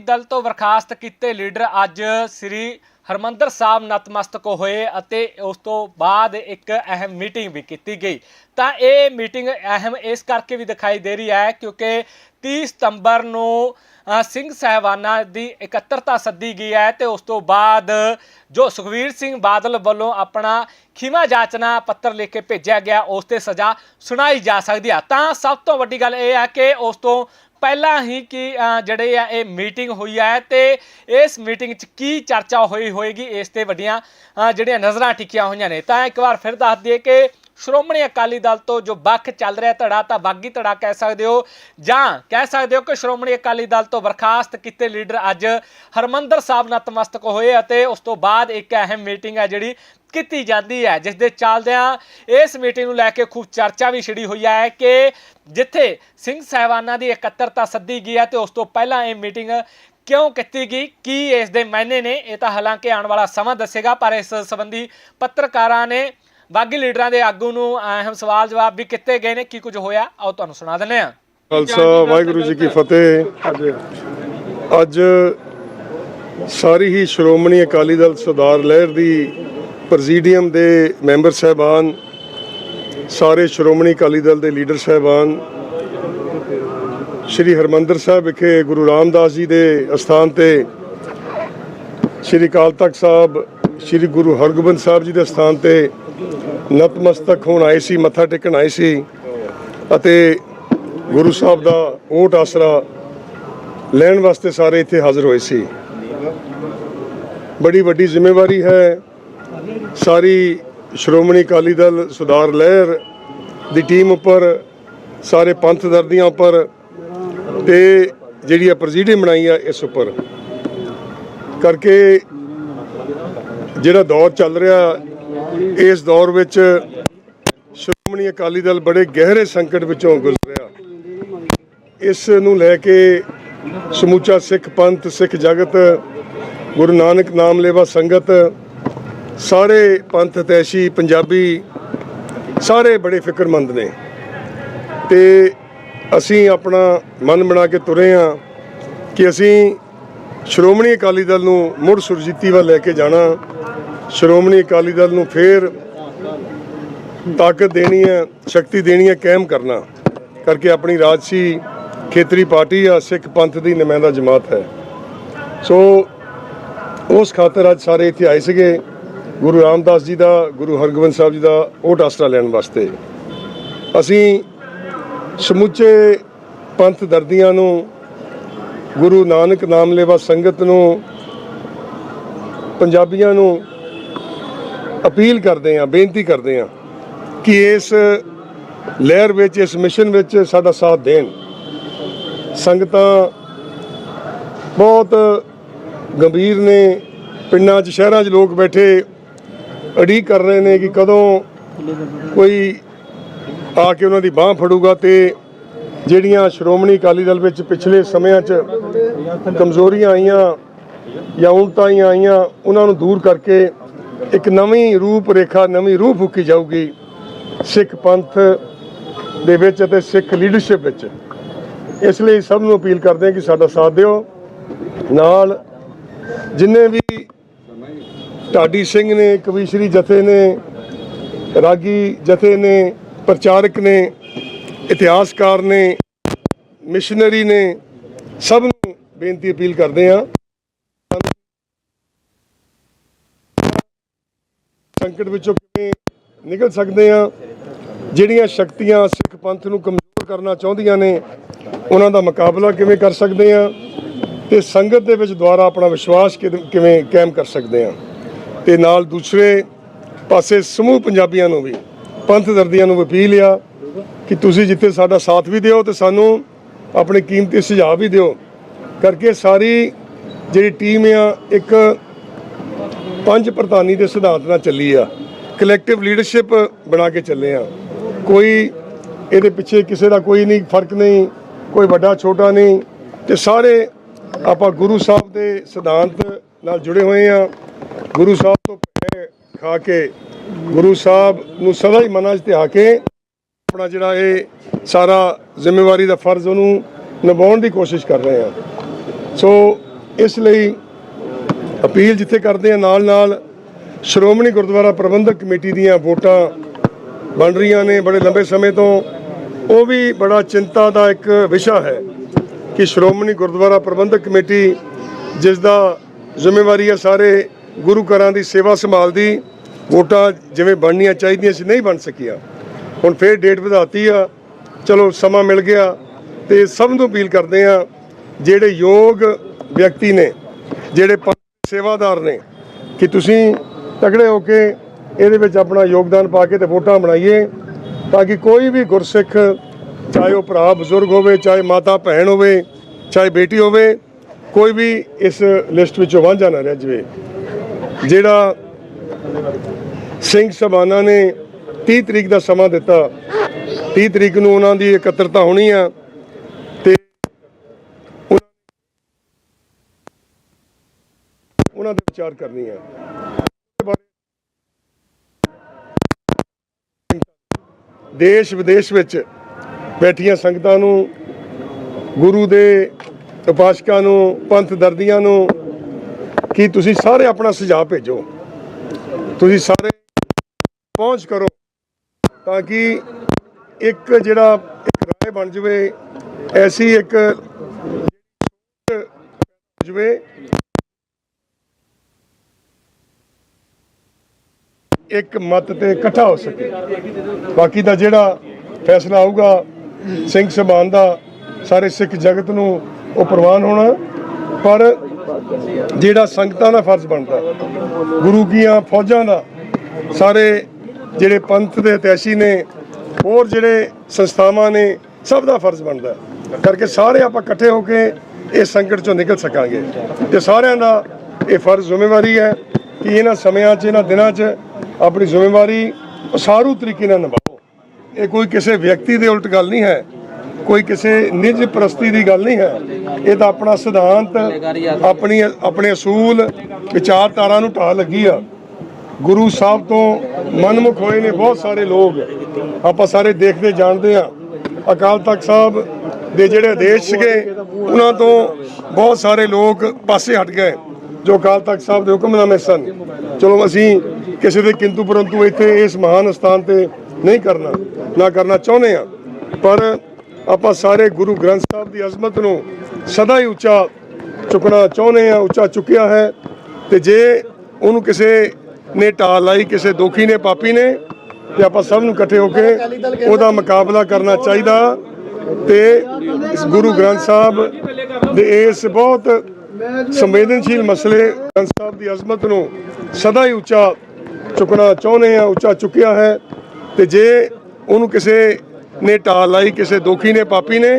ਦਲ ਤੋਂ ਬਰਖਾਸਤ ਕੀਤੇ ਲੀਡਰ ਅੱਜ ਸ੍ਰੀ ਹਰਮੰਦਰ ਸਾਹਿਬ ਨਤਮਸਤਕ ਹੋਏ ਅਤੇ ਉਸ ਤੋਂ ਬਾਅਦ ਇੱਕ ਅਹਿਮ ਮੀਟਿੰਗ ਵੀ ਕੀਤੀ ਗਈ। ਤਾਂ ਇਹ ਮੀਟਿੰਗ ਅਹਿਮ ਇਸ ਕਰਕੇ ਵੀ ਦਿਖਾਈ ਦੇ ਰਹੀ ਹੈ ਕਿਉਂਕਿ 30 ਸਤੰਬਰ ਨੂੰ ਸਿੰਘ ਸਹਿਬਾਨਾਂ ਦੀ ਇਕੱਤਰਤਾ ਸੱਦੀ ਗਈ ਹੈ ਤੇ ਉਸ ਤੋਂ ਬਾਅਦ ਜੋ ਸੁਖਵੀਰ ਸਿੰਘ ਬਾਦਲ ਵੱਲੋਂ ਆਪਣਾ ਖਿਮਾ ਜਾਚਨਾ ਪੱਤਰ ਲਿਖ ਕੇ ਭੇਜਿਆ ਗਿਆ, ਉਸ ਤੇ ਸਜ਼ਾ ਸੁਣਾਈ ਜਾ ਸਕਦੀ ਹੈ। ਤਾਂ ਸਭ ਤੋਂ ਵੱਡੀ ਗੱਲ ਇਹ ਹੈ ਕਿ ਉਸ ਤੋਂ ਪਹਿਲਾਂ ਹੀ ਕਿ ਜਿਹੜੇ ਆ, ਇਹ ਮੀਟਿੰਗ ਹੋਈ ਹੈ ਤੇ ਇਸ ਮੀਟਿੰਗ 'ਚ ਕੀ ਚਰਚਾ ਹੋਈ ਹੋਏਗੀ, ਇਸ ਤੇ ਵੱਡੀਆਂ ਜਿਹੜੀਆਂ ਨਜ਼ਰਾਂ ਟਿਕੀਆਂ ਹੋਈਆਂ ਨੇ। ਤਾਂ ਇੱਕ ਵਾਰ ਫਿਰ ਦੱਸ ਦਈਏ ਕਿ ਸ਼੍ਰੋਮਣੀ ਅਕਾਲੀ ਦਲ ਤੋਂ ਜੋ ਵੱਖ ਚੱਲ ਰਿਹਾ ਧੜਾ ਤਾਂ ਬਾਗੀ ਧੜਾ ਕਹਿ ਸਕਦੇ ਹੋ, ਜਾਂ ਕਹਿ ਸਕਦੇ ਹੋ ਕਿ ਸ਼੍ਰੋਮਣੀ ਅਕਾਲੀ ਦਲ ਤੋਂ ਬਰਖਾਸਤ ਕੀਤੇ ਲੀਡਰ ਅੱਜ ਹਰਮੰਦਰ ਸਾਹਿਬ ਨਤਮਸਤਕ ਹੋਏ ਅਤੇ ਉਸ ਤੋਂ ਬਾਅਦ ਇੱਕ ਅਹਿਮ ਮੀਟਿੰਗ ਹੈ ਜਿਹੜੀ ਕੀਤੀ ਜਾਂਦੀ ਹੈ ਜਿਸ ਦੇ ਚੱਲਦਿਆਂ ਇਸ ਮੀਟਿੰਗ ਨੂੰ ਲੈ ਕੇ ਖੂਬ ਚਰਚਾ ਵੀ ਛਿੜੀ ਹੋਈ ਹੈ ਕਿ ਜਿੱਥੇ ਸਿੰਘ ਸਹਿਬਾਨਾਂ ਦੀ ਇਕੱਤਰਤਾ ਸੱਦੀ ਗਈ ਹੈ ਤੇ ਉਸ ਤੋਂ ਪਹਿਲਾਂ ਇਹ ਮੀਟਿੰਗ ਕਿਉਂ ਕੀਤੀ ਗਈ, ਕੀ ਇਸ ਦੇ ਮਾਇਨੇ ਨੇ, ਇਹ ਤਾਂ ਹਾਲਾਂਕਿ ਆਉਣ ਵਾਲਾ ਸਮਾਂ ਦੱਸੇਗਾ, ਪਰ ਇਸ ਸੰਬੰਧੀ ਪੱਤਰਕਾਰਾਂ ਨੇ ਬਾਗੀ ਲੀਡਰਾਂ ਦੇ ਆਗੂ ਨੂੰ ਅਹਿਮ ਸਵਾਲ ਜਵਾਬ ਵੀ ਕੀਤੇ ਗਏ ਨੇ। ਕੀ ਕੁਝ ਹੋਇਆ? ਆਓ ਤੁਹਾਨੂੰ ਸੁਣਾ ਦਿੰਦੇ ਹਾਂ। ਖਾਲਸਾ, ਵਾਹਿਗੁਰੂ ਜੀ ਕੀ ਫਤਿਹ। ਅੱਜ ਸਾਰੀ ਹੀ ਸ਼੍ਰੋਮਣੀ ਅਕਾਲੀ ਦਲ ਸਰਦਾਰ ਲਹਿਰ ਦੀ ਪ੍ਰੈਜ਼ੀਡੀਅਮ ਦੇ ਮੈਂਬਰ ਸਹਿਬਾਨ, ਸਾਰੇ ਸ਼੍ਰੋਮਣੀ ਅਕਾਲੀ ਦਲ ਦੇ ਲੀਡਰ ਸਹਿਬਾਨ, ਸ਼੍ਰੀ ਹਰਮੰਦਰ ਸਾਹਿਬ ਵਿਖੇ ਗੁਰੂ ਰਾਮਦਾਸ ਜੀ ਦੇ ਅਸਥਾਨ ਤੇ ਸ਼੍ਰੀ ਅਕਾਲ ਤਖਤ ਸਾਹਿਬ, ਸ਼੍ਰੀ ਗੁਰੂ ਹਰਗੋਬਿੰਦ ਸਾਹਿਬ ਜੀ ਦੇ ਅਸਥਾਨ ਤੇ ਨਤਮਸਤਕ ਹੋਣ ਆਏ ਸੀ, ਮੱਥਾ ਟੇਕਣ ਆਏ ਸੀ ਅਤੇ ਗੁਰੂ ਸਾਹਿਬ ਦਾ ਓਟ ਆਸਰਾ ਲੈਣ ਵਾਸਤੇ ਸਾਰੇ ਇੱਥੇ ਹਾਜ਼ਰ ਹੋਏ ਸੀ। ਬੜੀ ਵੱਡੀ ਜ਼ਿੰਮੇਵਾਰੀ ਹੈ ਸਾਰੀ ਸ਼੍ਰੋਮਣੀ ਅਕਾਲੀ ਦਲ ਸੁਧਾਰ ਲਹਿਰ ਦੀ ਟੀਮ ਉੱਪਰ, ਸਾਰੇ ਪੰਥ ਦਰਦੀਆਂ ਉੱਪਰ ਤੇ ਜਿਹੜੀ ਆ ਪ੍ਰੈਜ਼ੀਡੀਅਮ ਬਣਾਈ ਆ ਇਸ ਉੱਪਰ। ਕਰਕੇ ਜਿਹੜਾ ਦੌਰ ਚੱਲ ਰਿਹਾ, ਇਸ ਦੌਰ ਵਿੱਚ ਸ਼੍ਰੋਮਣੀ ਅਕਾਲੀ ਦਲ ਬੜੇ ਗਹਿਰੇ ਸੰਕਟ ਵਿੱਚੋਂ ਗੁਜ਼ਰਿਆ ਇਸ ਨੂੰ ਲੈ ਕੇ ਸਮੂਚਾ ਸਿੱਖ ਪੰਥ, ਸਿੱਖ ਜਗਤ, ਗੁਰੂ ਨਾਨਕ ਨਾਮ ਲੇਵਾ ਸੰਗਤ ਸਾਰੇ ਪੰਥ ਤੈਸ਼ੀ ਪੰਜਾਬੀ ਸਾਰੇ ਬੜੇ ਫਿਕਰਮੰਦ ਨੇ। ਤੇ ਅਸੀਂ ਆਪਣਾ ਮਨ ਬਣਾ ਕੇ ਤੁਰੇ ਆ ਕਿ ਅਸੀਂ ਸ਼੍ਰੋਮਣੀ ਅਕਾਲੀ ਦਲ ਨੂੰ ਮੁੜ ਸੁਰਜੀਤੀ ਵੱਲ ਲੈ ਕੇ ਜਾਣਾ। ਸ਼੍ਰੋਮਣੀ ਅਕਾਲੀ ਦਲ ਨੂੰ ਫੇਰ ਤਾਕਤ ਦੇਣੀ ਹੈ, ਸ਼ਕਤੀ ਦੇਣੀ ਹੈ, ਕਾਇਮ ਕਰਨਾ। ਕਰਕੇ ਆਪਣੀ ਰਾਜਸੀ ਖੇਤਰੀ ਪਾਰਟੀ ਆ, ਸਿੱਖ ਪੰਥ ਦੀ ਨੁਮਾਇੰਦਾ ਜਮਾਤ ਹੈ। ਸੋ ਉਸ ਖਾਤਰ ਅੱਜ ਸਾਰੇ ਇੱਥੇ ਆਏ ਸੀਗੇ। ਗੁਰੂ ਰਾਮਦਾਸ ਜੀ ਦਾ, ਗੁਰੂ ਹਰਗੋਬਿੰਦ ਸਾਹਿਬ ਜੀ ਦਾ ਉਹ ਟਾਸਰਾ ਲੈਣ ਵਾਸਤੇ। ਅਸੀਂ ਸਮੁੱਚੇ ਪੰਥ ਦਰਦੀਆਂ ਨੂੰ, ਗੁਰੂ ਨਾਨਕ ਨਾਮ ਲੈਵਾ ਸੰਗਤ ਨੂੰ, ਪੰਜਾਬੀਆਂ ਨੂੰ ਅਪੀਲ ਕਰਦੇ ਹਾਂ, ਬੇਨਤੀ ਕਰਦੇ ਹਾਂ ਕਿ ਇਸ ਲਹਿਰ ਵਿੱਚ, ਇਸ ਮਿਸ਼ਨ ਵਿੱਚ ਸਾਡਾ ਸਾਥ ਦੇਣ। ਸੰਗਤਾਂ ਬਹੁਤ ਗੰਭੀਰ ਨੇ, ਪਿੰਡਾਂ 'ਚ, ਸ਼ਹਿਰਾਂ 'ਚ ਲੋਕ ਬੈਠੇ ਅੜੀਕ ਕਰ ਰਹੇ ਨੇ ਕਿ ਕਦੋਂ ਕੋਈ ਆ ਕੇ ਉਹਨਾਂ ਦੀ ਬਾਹ ਫੜੂਗਾ ਤੇ ਜਿਹੜੀਆਂ ਸ਼੍ਰੋਮਣੀ ਅਕਾਲੀ ਦਲ ਵਿੱਚ ਪਿਛਲੇ ਸਮਿਆਂ 'ਚ ਕਮਜ਼ੋਰੀਆਂ ਆਈਆਂ ਜਾਂ ਉਲਟਾਈਆਂ ਆਈਆਂ, ਉਹਨਾਂ ਨੂੰ ਦੂਰ ਕਰਕੇ ਇੱਕ ਨਵੀਂ ਰੂਪ ਰੇਖਾ ਨਵੀਂ ਰੂਹ ਫੂਕੀ ਜਾਊਗੀ ਸਿੱਖ ਪੰਥ ਦੇ ਵਿੱਚ ਅਤੇ ਸਿੱਖ ਲੀਡਰਸ਼ਿਪ ਵਿੱਚ। ਇਸ ਲਈ ਸਭ ਨੂੰ ਅਪੀਲ ਕਰਦੇ ਹਾਂ ਕਿ ਸਾਡਾ ਸਾਥ ਦਿਓ। ਨਾਲ ਜਿੰਨੇ ਵੀ ਢਾਡੀ ਸਿੰਘ ਨੇ, ਕਵੀਸ਼ਰੀ ਜਥੇ ਨੇ, ਰਾਗੀ ਜਥੇ ਨੇ, ਪ੍ਰਚਾਰਕ ਨੇ, ਇਤਿਹਾਸਕਾਰ ਨੇ, ਮਿਸ਼ਨਰੀ ਨੇ, ਸਭ ਨੂੰ ਬੇਨਤੀ ਅਪੀਲ ਕਰਦੇ ਹਾਂ। ਸੰਕਟ ਵਿੱਚੋਂ ਕਿਵੇਂ ਨਿਕਲ ਸਕਦੇ ਆ ਜਿਹੜੀਆਂ ਸ਼ਕਤੀਆਂ ਸਿੱਖ ਪੰਥ ਨੂੰ ਕਮਜ਼ੋਰ ਕਰਨਾ ਚਾਹੁੰਦੀਆਂ ਨੇ, ਉਹਨਾਂ ਦਾ ਮੁਕਾਬਲਾ ਕਿਵੇਂ ਕਰ ਸਕਦੇ ਆ ਤੇ ਸੰਗਤ ਦੇ ਵਿੱਚ ਦੁਆਰਾ ਆਪਣਾ ਵਿਸ਼ਵਾਸ ਕਿਦ- ਕਿਵੇਂ ਕਾਇਮ ਕਰ ਸਕਦੇ ਆ ਤੇ ਨਾਲ ਦੂਸਰੇ ਪਾਸੇ ਸਮੂਹ ਪੰਜਾਬੀਆਂ ਨੂੰ ਵੀ, ਪੰਥ ਦਰਦੀਆਂ ਨੂੰ ਵੀ ਅਪੀਲ ਆ ਕਿ ਤੁਸੀਂ ਜਿੱਥੇ ਸਾਡਾ ਸਾਥ ਵੀ ਦਿਓ ਤੇ ਸਾਨੂੰ ਆਪਣੇ ਕੀਮਤੀ ਸੁਝਾਅ ਵੀ ਦਿਓ। ਕਰਕੇ ਸਾਰੀ ਜਿਹੜੀ ਟੀਮ ਆ, ਇੱਕ ਪੰਜ ਪ੍ਰਧਾਨੀ ਦੇ ਸਿਧਾਂਤ ਨਾਲ ਚੱਲੀ ਆ। ਕਲੈਕਟਿਵ ਲੀਡਰਸ਼ਿਪ ਬਣਾ ਕੇ ਚੱਲੇ ਆ। ਕੋਈ ਇਹਦੇ ਪਿੱਛੇ ਕਿਸੇ ਦਾ ਕੋਈ ਨਹੀਂ, ਫ਼ਰਕ ਨਹੀਂ, ਕੋਈ ਵੱਡਾ ਛੋਟਾ ਨਹੀਂ। ਤੇ ਸਾਰੇ ਆਪਾਂ ਗੁਰੂ ਸਾਹਿਬ ਦੇ ਸਿਧਾਂਤ ਨਾਲ ਜੁੜੇ ਹੋਏ ਆ ਗੁਰੂ ਸਾਹਿਬ ਤੋਂ ਭੈ ਖਾ ਕੇ, ਗੁਰੂ ਸਾਹਿਬ ਨੂੰ ਸਦਾ ਹੀ ਮਨਾਂ 'ਚ ਧਿਆ ਕੇ ਆਪਣਾ ਜਿਹੜਾ ਇਹ ਸਾਰਾ ਜ਼ਿੰਮੇਵਾਰੀ ਦਾ ਫਰਜ਼ ਉਹਨੂੰ ਨਿਭਾਉਣ ਦੀ ਕੋਸ਼ਿਸ਼ ਕਰ ਰਹੇ ਆ ਸੋ ਇਸ ਲਈ ਅਪੀਲ ਜਿੱਥੇ ਕਰਦੇ ਆ ਨਾਲ ਨਾਲ ਸ਼੍ਰੋਮਣੀ ਗੁਰਦੁਆਰਾ ਪ੍ਰਬੰਧਕ ਕਮੇਟੀ ਦੀਆਂ ਵੋਟਾਂ ਬਣ ਰਹੀਆਂ ਨੇ ਬੜੇ ਲੰਬੇ ਸਮੇਂ ਤੋਂ। ਉਹ ਵੀ ਬੜਾ ਚਿੰਤਾ ਦਾ ਇੱਕ ਵਿਸ਼ਾ ਹੈ ਕਿ ਸ਼੍ਰੋਮਣੀ ਗੁਰਦੁਆਰਾ ਪ੍ਰਬੰਧਕ ਕਮੇਟੀ ਜਿਸ ਦਾ ਜ਼ਿੰਮੇਵਾਰੀ ਹੈ ਸਾਰੇ ਗੁਰੂ ਘਰਾਂ ਦੀ ਸੇਵਾ ਸੰਭਾਲ ਦੀ, ਵੋਟਾਂ ਜਿਵੇਂ ਬਣਨੀਆਂ ਚਾਹੀਦੀਆਂ ਸੀ, ਨਹੀਂ ਬਣ ਸਕੀਆਂ। ਹੁਣ ਫੇਰ ਡੇਟ ਵਧਾਤੀ ਆ, ਚਲੋ ਸਮਾਂ ਮਿਲ ਗਿਆ ਤੇ ਸਭ ਨੂੰ ਅਪੀਲ ਕਰਦੇ ਆ ਜਿਹੜੇ ਯੋਗ ਵਿਅਕਤੀ ਨੇ, ਜਿਹੜੇ ਸੇਵਾਦਾਰ ਨੇ, ਕਿ ਤੁਸੀਂ ਤਕੜੇ ਹੋ ਕੇ ਇਹਦੇ ਵਿੱਚ ਆਪਣਾ ਯੋਗਦਾਨ ਪਾ ਕੇ ਤੇ ਵੋਟਾਂ ਬਣਾਈਏ, ਤਾਂ ਕਿ ਕੋਈ ਵੀ ਗੁਰਸਿੱਖ, ਚਾਹੇ ਉਹ ਭਰਾ ਬਜ਼ੁਰਗ ਹੋਵੇ, ਚਾਹੇ ਮਾਤਾ ਭੈਣ ਹੋਵੇ, ਚਾਹੇ ਬੇਟੀ ਹੋਵੇ ਕੋਈ ਵੀ ਇਸ ਲਿਸਟ ਵਿੱਚੋਂ ਵਾਂਝਾ ਨਾ ਰਹਿ ਜਾਵੇ। ਜਿਹੜਾ ਸਿੰਘ ਸਭਾਨਾ ਨੇ 30 ਤਰੀਕ ਦਾ ਸਮਾਂ ਦਿੱਤਾ 30 ਤਰੀਕ ਨੂੰ ਉਹਨਾਂ ਦੀ ਇਕੱਤਰਤਾ ਹੋਣੀ ਆ ਤੇ ਉਹਨਾਂ- ਉਹਨਾਂ ਦੇ ਵਿਚਾਰ ਕਰਨੀ ਆ। ਦੇਸ਼ ਵਿਦੇਸ਼ ਵਿੱਚ ਬੈਠੀਆਂ ਸੰਗਤਾਂ ਨੂੰ ਗੁਰੂ ਦੇ ਉਪਾਸਕਾਂ ਨੂੰ, ਪੰਥ ਦਰਦੀਆਂ ਨੂੰ, ਕਿ ਤੁਸੀਂ ਸਾਰੇ ਆਪਣਾ ਸੁਝਾਅ ਭੇਜੋ। ਤੁਸੀਂ ਸਾਰੇ ਪਹੁੰਚ ਕਰੋ ਤਾਂ ਕਿ ਇੱਕ ਜਿਹੜਾ ਇੱਕ ਰਾਏ ਬਣ ਜਵੇ, ਐਸੀ ਇੱਕ ਜਵੇ। ਇੱਕ ਮਤ ਤੇ ਇਕੱਠਾ ਹੋ ਸਕੇ। ਬਾਕੀ ਦਾ ਜਿਹੜਾ ਫੈਸਲਾ ਆਊਗਾ, ਸਿੰਘ ਸਭਾਨ ਦਾ, ਸਾਰੇ ਸਿੱਖ ਜਗਤ ਨੂੰ ਉਹ ਪ੍ਰਵਾਨ ਹੋਣਾ, ਪਰ ਜਿਹੜਾ ਸੰਗਤਾਂ ਦਾ ਫਰਜ਼ ਬਣਦਾ, ਗੁਰੂ ਕੀਆਂ ਫੌਜਾਂ ਦਾ, ਸਾਰੇ ਜਿਹੜੇ ਪੰਥ ਦੇ ਇਤਿਹਾਸੀ ਨੇ, ਹੋਰ ਜਿਹੜੇ ਸੰਸਥਾਵਾਂ ਨੇ, ਸਭ ਦਾ ਫਰਜ਼ ਬਣਦਾ। ਕਰਕੇ ਸਾਰੇ ਆਪਾਂ ਇਕੱਠੇ ਹੋ ਕੇ ਇਸ ਸੰਕਟ ਚੋਂ ਨਿਕਲ ਸਕਾਂਗੇ। ਤੇ ਸਾਰਿਆਂ ਦਾ ਇਹ ਫਰਜ਼ ਜ਼ਿੰਮੇਵਾਰੀ ਹੈ ਕਿ ਇਹਨਾਂ ਸਮਿਆਂ 'ਚ, ਇਹਨਾਂ ਦਿਨਾਂ 'ਚ ਆਪਣੀ ਜ਼ਿੰਮੇਵਾਰੀ ਉਸਾਰੂ ਤਰੀਕੇ ਨਾਲ ਨਿਭਾਓ। ਇਹ ਕੋਈ ਕਿਸੇ ਵਿਅਕਤੀ ਦੇ ਉਲਟ ਗੱਲ ਨਹੀਂ ਹੈ। ਕੋਈ ਕਿਸੇ ਨਿੱਜ ਪ੍ਰਸਤੀ ਦੀ ਗੱਲ ਨਹੀਂ ਹੈ। ਇਹ ਤਾਂ ਆਪਣਾ ਸਿਧਾਂਤ, ਆਪਣੀ, ਆਪਣੇ ਅਸੂਲ, ਵਿਚਾਰਧਾਰਾ ਨੂੰ ਢਾਹ ਲੱਗੀ ਆ। ਗੁਰੂ ਸਾਹਿਬ ਤੋਂ ਮਨਮੁਖ ਹੋਏ ਨੇ ਬਹੁਤ ਸਾਰੇ ਲੋਕ। ਆਪਾਂ ਸਾਰੇ ਦੇਖਦੇ, ਜਾਣਦੇ ਆ ਅਕਾਲ ਤਖਤ ਸਾਹਿਬ ਦੇ ਜਿਹੜੇ ਆਦੇਸ਼ ਸੀਗੇ, ਉਹਨਾਂ ਤੋਂ ਬਹੁਤ ਸਾਰੇ ਲੋਕ ਪਾਸੇ ਹਟ ਗਏ, ਜੋ ਅਕਾਲ ਤਖਤ ਸਾਹਿਬ ਦੇ ਹੁਕਮਨਾਮੇ ਸਨ। ਚਲੋ ਅਸੀਂ ਕਿਸੇ ਦੇ ਕਿੰਤੂ ਪਰੰਤੂ ਇੱਥੇ ਇਸ ਮਹਾਨ ਸਥਾਨ ਤੇ ਨਹੀਂ ਕਰਨਾ, ਨਾ ਕਰਨਾ ਚਾਹੁੰਦੇ ਆ ਪਰ ਆਪਾਂ ਸਾਰੇ ਗੁਰੂ ਗ੍ਰੰਥ ਸਾਹਿਬ ਦੀ ਅਜ਼ਮਤ ਨੂੰ ਸਦਾ ਹੀ ਉੱਚਾ ਚੁੱਕਣਾ ਚਾਹੁੰਦੇ ਆ ਉੱਚਾ ਚੁੱਕਿਆ ਹੈ। ਤੇ ਜੇ ਉਹਨੂੰ ਕਿਸੇ ਨੇ ਢਾਹ ਲਾਈ, ਕਿਸੇ ਦੋਖੀ ਨੇ, ਪਾਪੀ ਨੇ, ਤੇ ਆਪਾਂ ਸਭ ਨੂੰ ਇਕੱਠੇ ਹੋ ਕੇ ਉਹਦਾ ਮੁਕਾਬਲਾ ਕਰਨਾ ਚਾਹੀਦਾ। ਤੇ ਗੁਰੂ ਗ੍ਰੰਥ ਸਾਹਿਬ ਦੇ ਇਸ ਬਹੁਤ ਸੰਵੇਦਨਸ਼ੀਲ ਮਸਲੇ ਗ੍ਰੰਥ ਸਾਹਿਬ ਦੀ ਅਜ਼ਮਤ ਨੂੰ ਸਦਾ ਹੀ ਉੱਚਾ ਚੁੱਕਣਾ ਚਾਹੁੰਦੇ ਆ ਉੱਚਾ ਚੁੱਕਿਆ ਹੈ। ਤੇ ਜੇ ਉਹਨੂੰ ਕਿਸੇ ਨੇ ਢਾਹ ਲਾਈ ਕਿਸੇ ਦੋਖੀ ਨੇ ਪਾਪੀ ਨੇ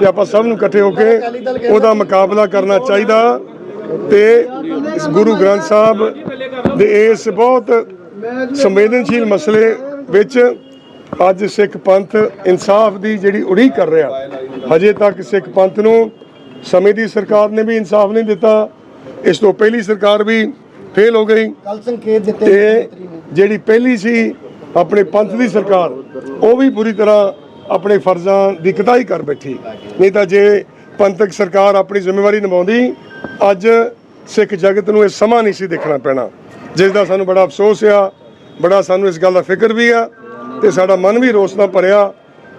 ਤੇ ਆਪਾਂ ਸਭ ਨੂੰ ਇਕੱਠੇ ਹੋ ਕੇ ਉਹਦਾ ਮੁਕਾਬਲਾ ਕਰਨਾ ਚਾਹੀਦਾ। ਤੇ ਗੁਰੂ ਗ੍ਰੰਥ ਸਾਹਿਬ ਦੇ ਇਸ ਬਹੁਤ ਸੰਵੇਦਨਸ਼ੀਲ ਮਸਲੇ ਵਿੱਚ ਅੱਜ ਸਿੱਖ ਪੰਥ ਇਨਸਾਫ ਦੀ ਜਿਹੜੀ ਉਡੀਕ ਕਰ ਰਿਹਾ। ਹਜੇ ਤੱਕ ਸਿੱਖ ਪੰਥ ਨੂੰ ਸਮੇਂ ਦੀ ਸਰਕਾਰ ਨੇ ਵੀ ਇਨਸਾਫ ਨਹੀਂ ਦਿੱਤਾ। ਇਸ ਤੋਂ ਪਹਿਲੀ ਸਰਕਾਰ ਵੀ ਫੇਲ ਹੋ ਗਈ। ਕੱਲ ਸੰਕੇਤ ਦਿੱਤੇ ਜਿਹੜੀ ਪਹਿਲੀ ਸੀ ਆਪਣੇ ਪੰਥ ਦੀ ਸਰਕਾਰ, ਉਹ ਵੀ ਪੂਰੀ ਤਰ੍ਹਾਂ ਆਪਣੇ ਫਰਜ਼ਾਂ ਦੀ ਕਤਾਈ ਕਰ ਬੈਠੀ। ਨਹੀਂ ਤਾਂ ਜੇ ਪੰਥਕ ਸਰਕਾਰ ਆਪਣੀ ਜ਼ਿੰਮੇਵਾਰੀ ਨਿਭਾਉਂਦੀ, ਅੱਜ ਸਿੱਖ ਜਗਤ ਨੂੰ ਇਹ ਸਮਾਂ ਨਹੀਂ ਸੀ ਦੇਖਣਾ ਪੈਣਾ। ਜਿਸ ਦਾ ਸਾਨੂੰ ਬੜਾ ਅਫਸੋਸ ਆ, ਬੜਾ ਸਾਨੂੰ ਇਸ ਗੱਲ ਦਾ ਫਿਕਰ ਵੀ ਆ ਤੇ ਸਾਡਾ ਮਨ ਵੀ ਰੋਸ ਨਾਲ ਭਰਿਆ।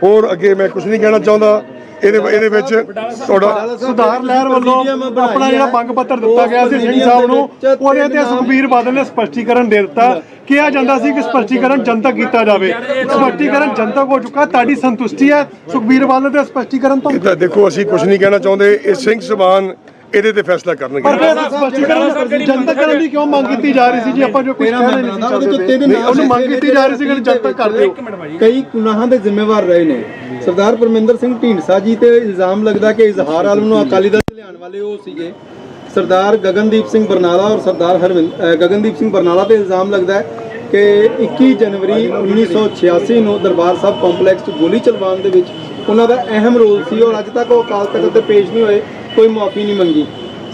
ਹੋਰ ਅੱਗੇ ਮੈਂ ਕੁਝ ਨਹੀਂ ਕਹਿਣਾ ਚਾਹੁੰਦਾ। ਇਹਦੇ ਇਹਦੇ ਵਿੱਚ ਤੁਹਾਡਾ ਸੁਧਾਰ ਲਹਿਰ ਵੱਲੋਂ ਆਪਣਾ ਜਿਹੜਾ ਮੰਗ ਪੱਤਰ ਦਿੱਤਾ ਗਿਆ ਸੀ ਸਿੰਘ ਸਾਹਿਬ ਨੂੰ ਉਹਦੇ ਤੇ ਸੁਖਬੀਰ ਬਾਦਲ ਨੇ ਸਪਸ਼ਟੀਕਰਨ ਦੇ ਦਿੱਤਾ। ਕਿਹਾ ਜਾਂਦਾ ਸੀ ਕਿ ਸਪਸ਼ਟੀਕਰਨ ਜਨਤਕ ਕੀਤਾ ਜਾਵੇ। ਸਪਸ਼ਟੀਕਰਨ ਜਨਤਕ ਹੋ ਚੁੱਕਾ ਤੁਹਾਡੀ ਸੰਤੁਸ਼ਟੀ ਹੈ। ਸੁਖਬੀਰ ਬਾਦਲ ਦੇ ਸਪਸ਼ਟੀਕਰਨ ਤੋਂ ਦੇਖੋ ਅਸੀਂ ਕੁਝ ਨਹੀਂ ਕਹਿਣਾ ਚਾਹੁੰਦੇ। ਇਹ ਸਿੰਘ ਸਭਾਨ ਇਹਦੇ ਤੇ ਫੈਸਲਾ ਕਰਨਗੇ। ਪਰ ਫਿਰ ਸਪਸ਼ਟੀਕਰਨ ਜਨਤਕ ਕਰਨ ਦੀ ਕਿਉਂ ਮੰਗ ਕੀਤੀ ਜਾ ਰਹੀ ਸੀ ਜੀ? ਆਪਾਂ ਜੋ ਕੁਝ ਕਹਿ ਰਹੇ ਨਹੀਂ ਸੀ ਉਹਨੂੰ ਮੰਗ ਕੀਤੀ ਜਾ ਰਹੀ ਸੀ ਕਿ ਜਨਤਕ ਕਰ ਦਿਓ। ਕਈ ਗੁਨਾਹਾਂ ਦੇ ਜ਼ਿੰਮੇਵਾਰ ਰਹੇ ਨੇ। ਸਰਦਾਰ ਪਰਮਿੰਦਰ ਸਿੰਘ ਢੀਂਡਸਾ ਜੀ ਤੇ ਇਲਜ਼ਾਮ ਲੱਗਦਾ ਕਿ ਇਜ਼ਹਾਰ ਆਲਮ ਨੂੰ ਅਕਾਲੀ ਦਲ ਲਿਆਉਣ ਵਾਲੇ ਉਹ ਸੀਗੇ। ਸਰਦਾਰ ਗਗਨਦੀਪ ਸਿੰਘ ਬਰਨਾਲਾ ਔਰ ਸਰਦਾਰ ਹਰਵਿੰਦ ਗਗਨਦੀਪ ਸਿੰਘ ਬਰਨਾਲਾ ਤੇ ਇਲਜ਼ਾਮ ਲੱਗਦਾ ਹੈ ਕਿ 21 ਜਨਵਰੀ 1986 ਨੂੰ ਦਰਬਾਰ ਸਾਹਿਬ ਕੰਪਲੈਕਸ 'ਚ ਗੋਲੀ ਚਲਵਾਉਣ ਦੇ ਵਿੱਚ ਉਹਨਾਂ ਦਾ ਅਹਿਮ ਰੋਲ ਸੀ ਔਰ ਅੱਜ ਤੱਕ ਉਹ ਅਕਾਲ ਤਖਤ ਤੇ ਪੇਸ਼ ਨਹੀਂ ਹੋਏ। ਕੋਈ ਮਾਫੀ ਨਹੀਂ ਮੰਗੀ।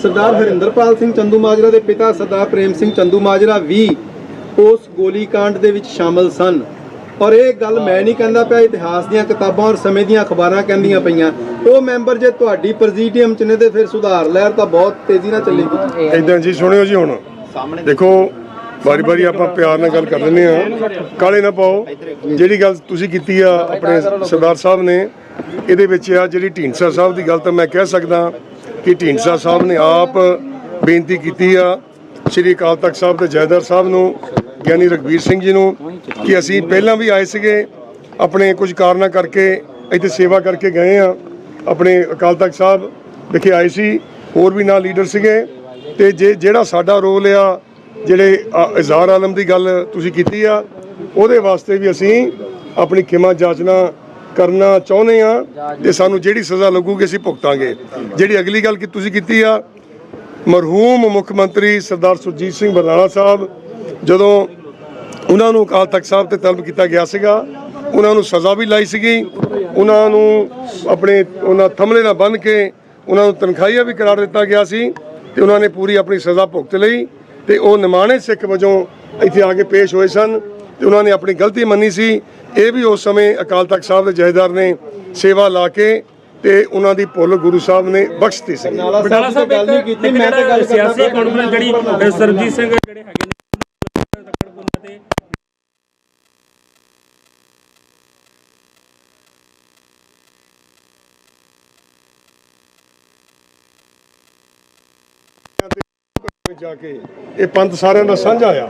ਸਰਦਾਰ ਹਰਿੰਦਰਪਾਲ ਸਿੰਘ ਚੰਦੂ ਮਾਜਰਾ ਦੇ ਪਿਤਾ ਸਰਦਾਰ ਪ੍ਰੇਮ ਸਿੰਘ ਚੰਦੂ ਮਾਜਰਾ ਵੀ ਉਸ ਗੋਲੀकांड ਦੇ ਵਿੱਚ ਸ਼ਾਮਲ ਸਨ। ਔਰ ਇਹ ਗੱਲ ਮੈਂ ਨਹੀਂ ਕਹਿੰਦਾ ਪਿਆ ਇਤਿਹਾਸ ਦੀਆਂ ਕਿਤਾਬਾਂ ਔਰ ਸਮੇਂ ਦੀਆਂ ਅਖਬਾਰਾਂ ਕਹਿੰਦੀਆਂ ਪਈਆਂ। ਉਹ ਮੈਂਬਰ ਜੇ ਤੁਹਾਡੀ ਪ੍ਰੈਜ਼ੀਡੀਅਮ ਚ ਨੇ ਤੇ ਫਿਰ ਸੁਧਾਰ ਲਹਿਰ ਤਾਂ ਬਹੁਤ ਤੇਜ਼ੀ ਨਾਲ ਚੱਲੇਗੀ ਇਦਾਂ ਜੀ ਸੁਣਿਓ ਜੀ ਹੁਣ। ਦੇਖੋ ਵਾਰੀ ਵਾਰੀ ਆਪਾਂ ਪਿਆਰ ਨਾਲ ਗੱਲ ਕਰ ਲੈਂਦੇ ਆ ਕਾਲੇ ਨਾ ਪਾਓ। ਜਿਹੜੀ ਗੱਲ ਤੁਸੀਂ ਕੀਤੀ ਆ, ਆਪਣੇ ਸਰਦਾਰ ਸਾਹਿਬ ਨੇ, ਇਹਦੇ ਵਿੱਚ ਆ ਜਿਹੜੀ ਢੀਂਡਸਾ ਸਾਹਿਬ ਦੀ ਗੱਲ ਤਾਂ ਮੈਂ ਕਹਿ ਸਕਦਾ ਕਿ ਢੀਂਡਸਾ ਸਾਹਿਬ ਨੇ ਆਪ ਬੇਨਤੀ ਕੀਤੀ ਆ, ਸ਼੍ਰੀ ਅਕਾਲ ਤਖਤ ਸਾਹਿਬ ਦੇ ਜੈਦਰ ਸਾਹਿਬ ਨੂੰ ਗਿਆਨੀ ਰਗਵੀਰ ਸਿੰਘ ਜੀ ਨੂੰ, ਕਿ ਅਸੀਂ ਪਹਿਲਾਂ ਵੀ ਆਏ ਸੀਗੇ, ਆਪਣੇ ਕੁਝ ਕਾਰਨਾਂ ਕਰਕੇ ਇੱਥੇ ਸੇਵਾ ਕਰਕੇ ਗਏ ਆ। ਆਪਣੇ ਅਕਾਲ ਤਖਤ ਸਾਹਿਬ ਵਿਖੇ ਆਏ ਸੀ, ਹੋਰ ਵੀ ਨਾਲ ਲੀਡਰ ਸੀਗੇ। ਤੇ ਜੇ ਜਿਹੜਾ ਸਾਡਾ ਰੋਲ ਆ ਜਿਹੜੇ ਇਜ਼ਹਾਰ ਆਲਮ ਦੀ ਗੱਲ ਤੁਸੀਂ ਕੀਤੀ ਆ, ਉਹਦੇ ਵਾਸਤੇ ਵੀ ਅਸੀਂ ਆਪਣੀ ਖਿਮਾ ਜਾਚਨਾ ਕਰਨਾ ਚਾਹੁੰਦੇ ਆ ਤੇ ਸਾਨੂੰ ਜਿਹੜੀ ਸਜ਼ਾ ਲੱਗੂਗੀ ਅਸੀਂ ਭੁਗਤਾਂਗੇ। ਜਿਹੜੀ ਅਗਲੀ ਗੱਲ ਕਿ ਤੁਸੀਂ ਕੀਤੀ ਆ, ਮਰਹੂਮ ਮੁੱਖ ਮੰਤਰੀ ਸਰਦਾਰ ਸੁਰਜੀਤ ਸਿੰਘ ਬਰਨਾਲਾ ਸਾਹਿਬ, ਜਦੋਂ ਉਹਨਾਂ ਨੂੰ ਅਕਾਲ ਤਖਤ ਸਾਹਿਬ ਤੇ ਤਲਬ ਕੀਤਾ ਗਿਆ ਸੀਗਾ, ਉਹਨਾਂ ਨੂੰ ਸਜ਼ਾ ਵੀ ਲਾਈ ਸੀਗੀ, ਉਹਨਾਂ ਨੂੰ ਆਪਣੇ, ਉਹਨਾਂ ਥਮਲੇ ਨਾਲ ਬੰਨ੍ਹ ਕੇ ਉਹਨਾਂ ਨੂੰ ਤਨਖਾਹੀਆ ਵੀ ਕਰਾਰ ਦਿੱਤਾ ਗਿਆ ਸੀ ਤੇ ਉਹਨਾਂ ਨੇ ਪੂਰੀ ਆਪਣੀ ਸਜ਼ਾ ਭੁਗਤ ਲਈ। ਤੇ ਉਹ ਨਿਮਾਣੇ ਸਿੱਖ ਵਜੋਂ ਇੱਥੇ ਆ ਕੇ ਪੇਸ਼ ਹੋਏ ਸਨ ਤੇ ਉਹਨਾਂ ਨੇ ਆਪਣੀ ਗਲਤੀ ਮੰਨੀ ਸੀ। ਇਹ ਵੀ ਉਸ ਸਮੇਂ ਅਕਾਲ ਤਖਤ ਸਾਹਿਬ ਦੇ ਜਥੇਦਾਰ ਨੇ ਸੇਵਾ ਲਾ ਕੇ ਤੇ ਉਹਨਾਂ ਦੀ ਭੁੱਲ ਗੁਰੂ ਸਾਹਿਬ ਨੇ ਬਖਸ਼ਤੀ ਸੀ। ਬਟਾਲਾ ਸਾਹਿਬ ਗੱਲ ਨਹੀਂ ਕੀਤੀ ਮੈਂ ਤਾਂ ਗੱਲ ਸਿਆਸੀ ਕਾਨਫਰੰਸ ਜਿਹੜੀ ਅ, ਸਰਬਜੀਤ ਸਿੰਘ ਜਿਹੜੇ ਹੈਗੇ ਨੇ ਤੱਕੜ ਪੁੰਨਾ ਤੇ ਜਾ ਕੇ ਇਹ ਪੰਥ ਸਾਰਿਆਂ ਦਾ ਸਾਂਝਾ ਆ।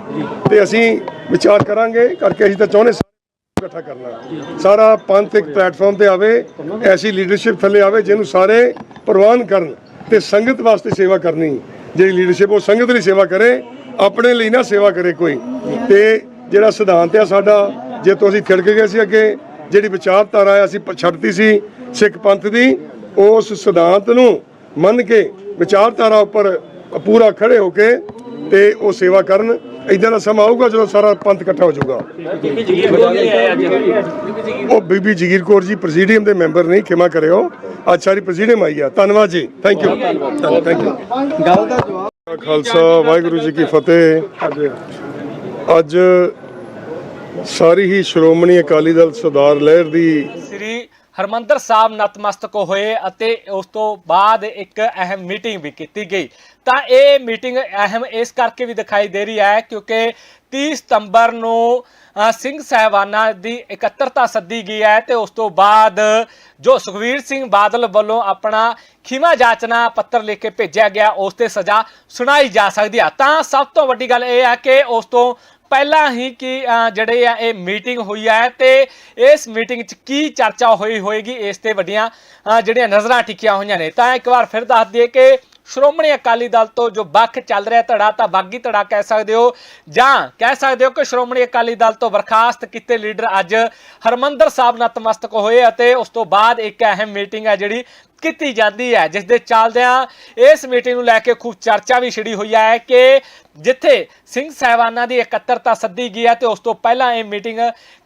ਤੇ ਅਸੀਂ ਵਿਚਾਰ ਕਰਾਂਗੇ ਕਰਕੇ ਅਸੀਂ ਤਾਂ ਚਾਹੁੰਦੇ ਇਕੱਠਾ ਕਰਨਾ ਸਾਰਾ ਪੰਥ ਇੱਕ ਪਲੇਟਫਾਰਮ ਤੇ ਆਵੇ, ਐਸੀ ਲੀਡਰਸ਼ਿਪ ਥੱਲੇ ਆਵੇ ਜਿਹਨੂੰ ਸਾਰੇ ਪ੍ਰਵਾਨ ਕਰਨ ਤੇ ਸੰਗਤ ਵਾਸਤੇ ਸੇਵਾ ਕਰਨੀ। ਜਿਹੜੀ ਲੀਡਰਸ਼ਿਪ ਉਹ ਸੰਗਤ ਲਈ ਸੇਵਾ ਕਰੇ, ਆਪਣੇ ਲਈ ਨਾ ਸੇਵਾ ਕਰੇ ਕੋਈ। ਤੇ ਜਿਹੜਾ ਸਿਧਾਂਤ ਆ ਸਾਡਾ, ਜੇ ਤੋਂ ਅਸੀਂ ਥਿੜਕ ਗਏ ਸੀ ਅੱਗੇ, ਜਿਹੜੀ ਵਿਚਾਰਧਾਰਾ ਆ ਅਸੀਂ ਛੱਡਤੀ ਸੀ ਸਿੱਖ ਪੰਥ ਦੀ, ਉਸ ਸਿਧਾਂਤ ਨੂੰ ਮੰਨ ਕੇ ਵਿਚਾਰਧਾਰਾ ਉੱਪਰ ਪੂਰਾ ਖੜੇ ਹੋ ਕੇ ਤੇ ਉਹ ਸੇਵਾ ਕਰਨ। ਇਦਾਂ ਦਾ ਸਮਾਂ ਆਊਗਾ ਜਦੋਂ ਸਾਰਾ ਪੰਥ ਇਕੱਠਾ ਹੋ ਜਾਊਗਾ। ਉਹ ਬੀਬੀ ਜਗੀਰ ਕੌਰ ਜੀ ਪ੍ਰੈਜ਼ੀਡੀਅਮ ਦੇ ਮੈਂਬਰ ਨਹੀਂ ਖਿਮਾ ਕਰਿਓ। ਅੱਜ ਸਾਰੀ ਪ੍ਰੈਜ਼ੀਡੀਅਮ ਆਈ ਆ। ਧੰਨਵਾਦ ਜੀ। ਥੈਂਕ ਯੂ ਥੈਂਕ ਯੂ ਗੱਲ ਦਾ ਜਵਾਬ ਖਾਲਸਾ ਵਾਹਿਗੁਰੂ ਜੀ ਕੀ ਫਤਿਹ। ਅੱਜ ਸਾਰੀ ਹੀ ਸ਼੍ਰੋਮਣੀ ਅਕਾਲੀ ਦਲ ਸਰਦਾਰ ਲਹਿਰ ਦੀ ਸ੍ਰੀ ਹਰਮੰਦਰ ਸਾਹਿਬ ਨਤਮਸਤਕ ਹੋਏ ਅਤੇ ਉਸ ਤੋਂ ਬਾਅਦ ਇੱਕ ਅਹਿਮ ਮੀਟਿੰਗ ਵੀ ਕੀਤੀ ਗਈ। ਤਾਂ ਇਹ ਮੀਟਿੰਗ ਅਹਿਮ ਇਸ ਕਰਕੇ ਵੀ ਦਿਖਾਈ ਦੇ ਰਹੀ ਹੈ ਕਿਉਂਕਿ 30 ਸਤੰਬਰ ਨੂੰ ਸਿੰਘ ਸਹਿਬਾਨਾਂ ਦੀ ਇਕੱਤਰਤਾ ਸੱਦੀ ਗਈ ਹੈ ਤੇ ਉਸ ਤੋਂ ਬਾਅਦ ਜੋ ਸੁਖਵੀਰ ਸਿੰਘ ਬਾਦਲ ਵੱਲੋਂ ਆਪਣਾ ਖਿਮਾ ਜਾਚਨਾ ਪੱਤਰ ਲਿਖ ਕੇ ਭੇਜਿਆ ਗਿਆ ਉਸ ਤੇ ਸਜ਼ਾ ਸੁਣਾਈ ਜਾ ਸਕਦੀ ਹੈ ਤਾਂ ਸਭ ਤੋਂ ਵੱਡੀ ਗੱਲ ਇਹ ਹੈ ਕਿ ਉਸ ਤੋਂ ਪਹਿਲਾਂ ਹੀ ਕਿ ਅ, ਜਿਹੜੇ ਆ ਇਹ ਮੀਟਿੰਗ ਹੋਈ ਹੈ ਤੇ ਇਸ ਮੀਟਿੰਗ 'ਚ ਕੀ ਚਰਚਾ ਹੋਈ ਹੋਏਗੀ ਇਸ ਤੇ ਵੱਡੀਆਂ ਜਿਹੜੀਆਂ ਨਜ਼ਰਾਂ ਟਿਕੀਆਂ ਹੋਈਆਂ ਨੇ। ਤਾਂ ਇੱਕ ਵਾਰ ਫਿਰ ਦੱਸ ਦਈਏ ਕਿ ਸ਼੍ਰੋਮਣੀ ਅਕਾਲੀ ਦਲ ਤੋਂ ਜੋ ਵੱਖ ਚੱਲ ਰਿਹਾ ਧੜਾ ਤਾਂ ਬਾਗੀ ਧੜਾ ਕਹਿ ਸਕਦੇ ਹੋ। ਜਾਂ ਕਹਿ ਸਕਦੇ ਹੋ ਕਿ ਸ਼੍ਰੋਮਣੀ ਅਕਾਲੀ ਦਲ ਤੋਂ ਬਰਖਾਸਤ ਕੀਤੇ ਲੀਡਰ ਅੱਜ ਹਰਮੰਦਰ ਸਾਹਿਬ ਨਤਮਸਤਕ ਹੋਏ ਅਤੇ ਉਸ ਤੋਂ ਬਾਅਦ ਇੱਕ ਅਹਿਮ ਮੀਟਿੰਗ ਹੈ ਜਿਹੜੀ ਕੀਤੀ ਜਾਂਦੀ ਹੈ, ਜਿਸ ਦੇ ਚੱਲਦਿਆਂ ਇਸ ਮੀਟਿੰਗ ਨੂੰ ਲੈ ਕੇ ਖੂਬ ਚਰਚਾ ਵੀ ਛਿੜੀ ਹੋਈ ਹੈ ਕਿ ਜਿੱਥੇ ਸਿੰਘ ਸਾਹਿਬਾਨਾਂ ਦੀ ਇਕੱਤਰਤਾ ਸੱਦੀ ਗਈ ਹੈ ਤੇ ਉਸ ਤੋਂ ਪਹਿਲਾਂ ਇਹ ਮੀਟਿੰਗ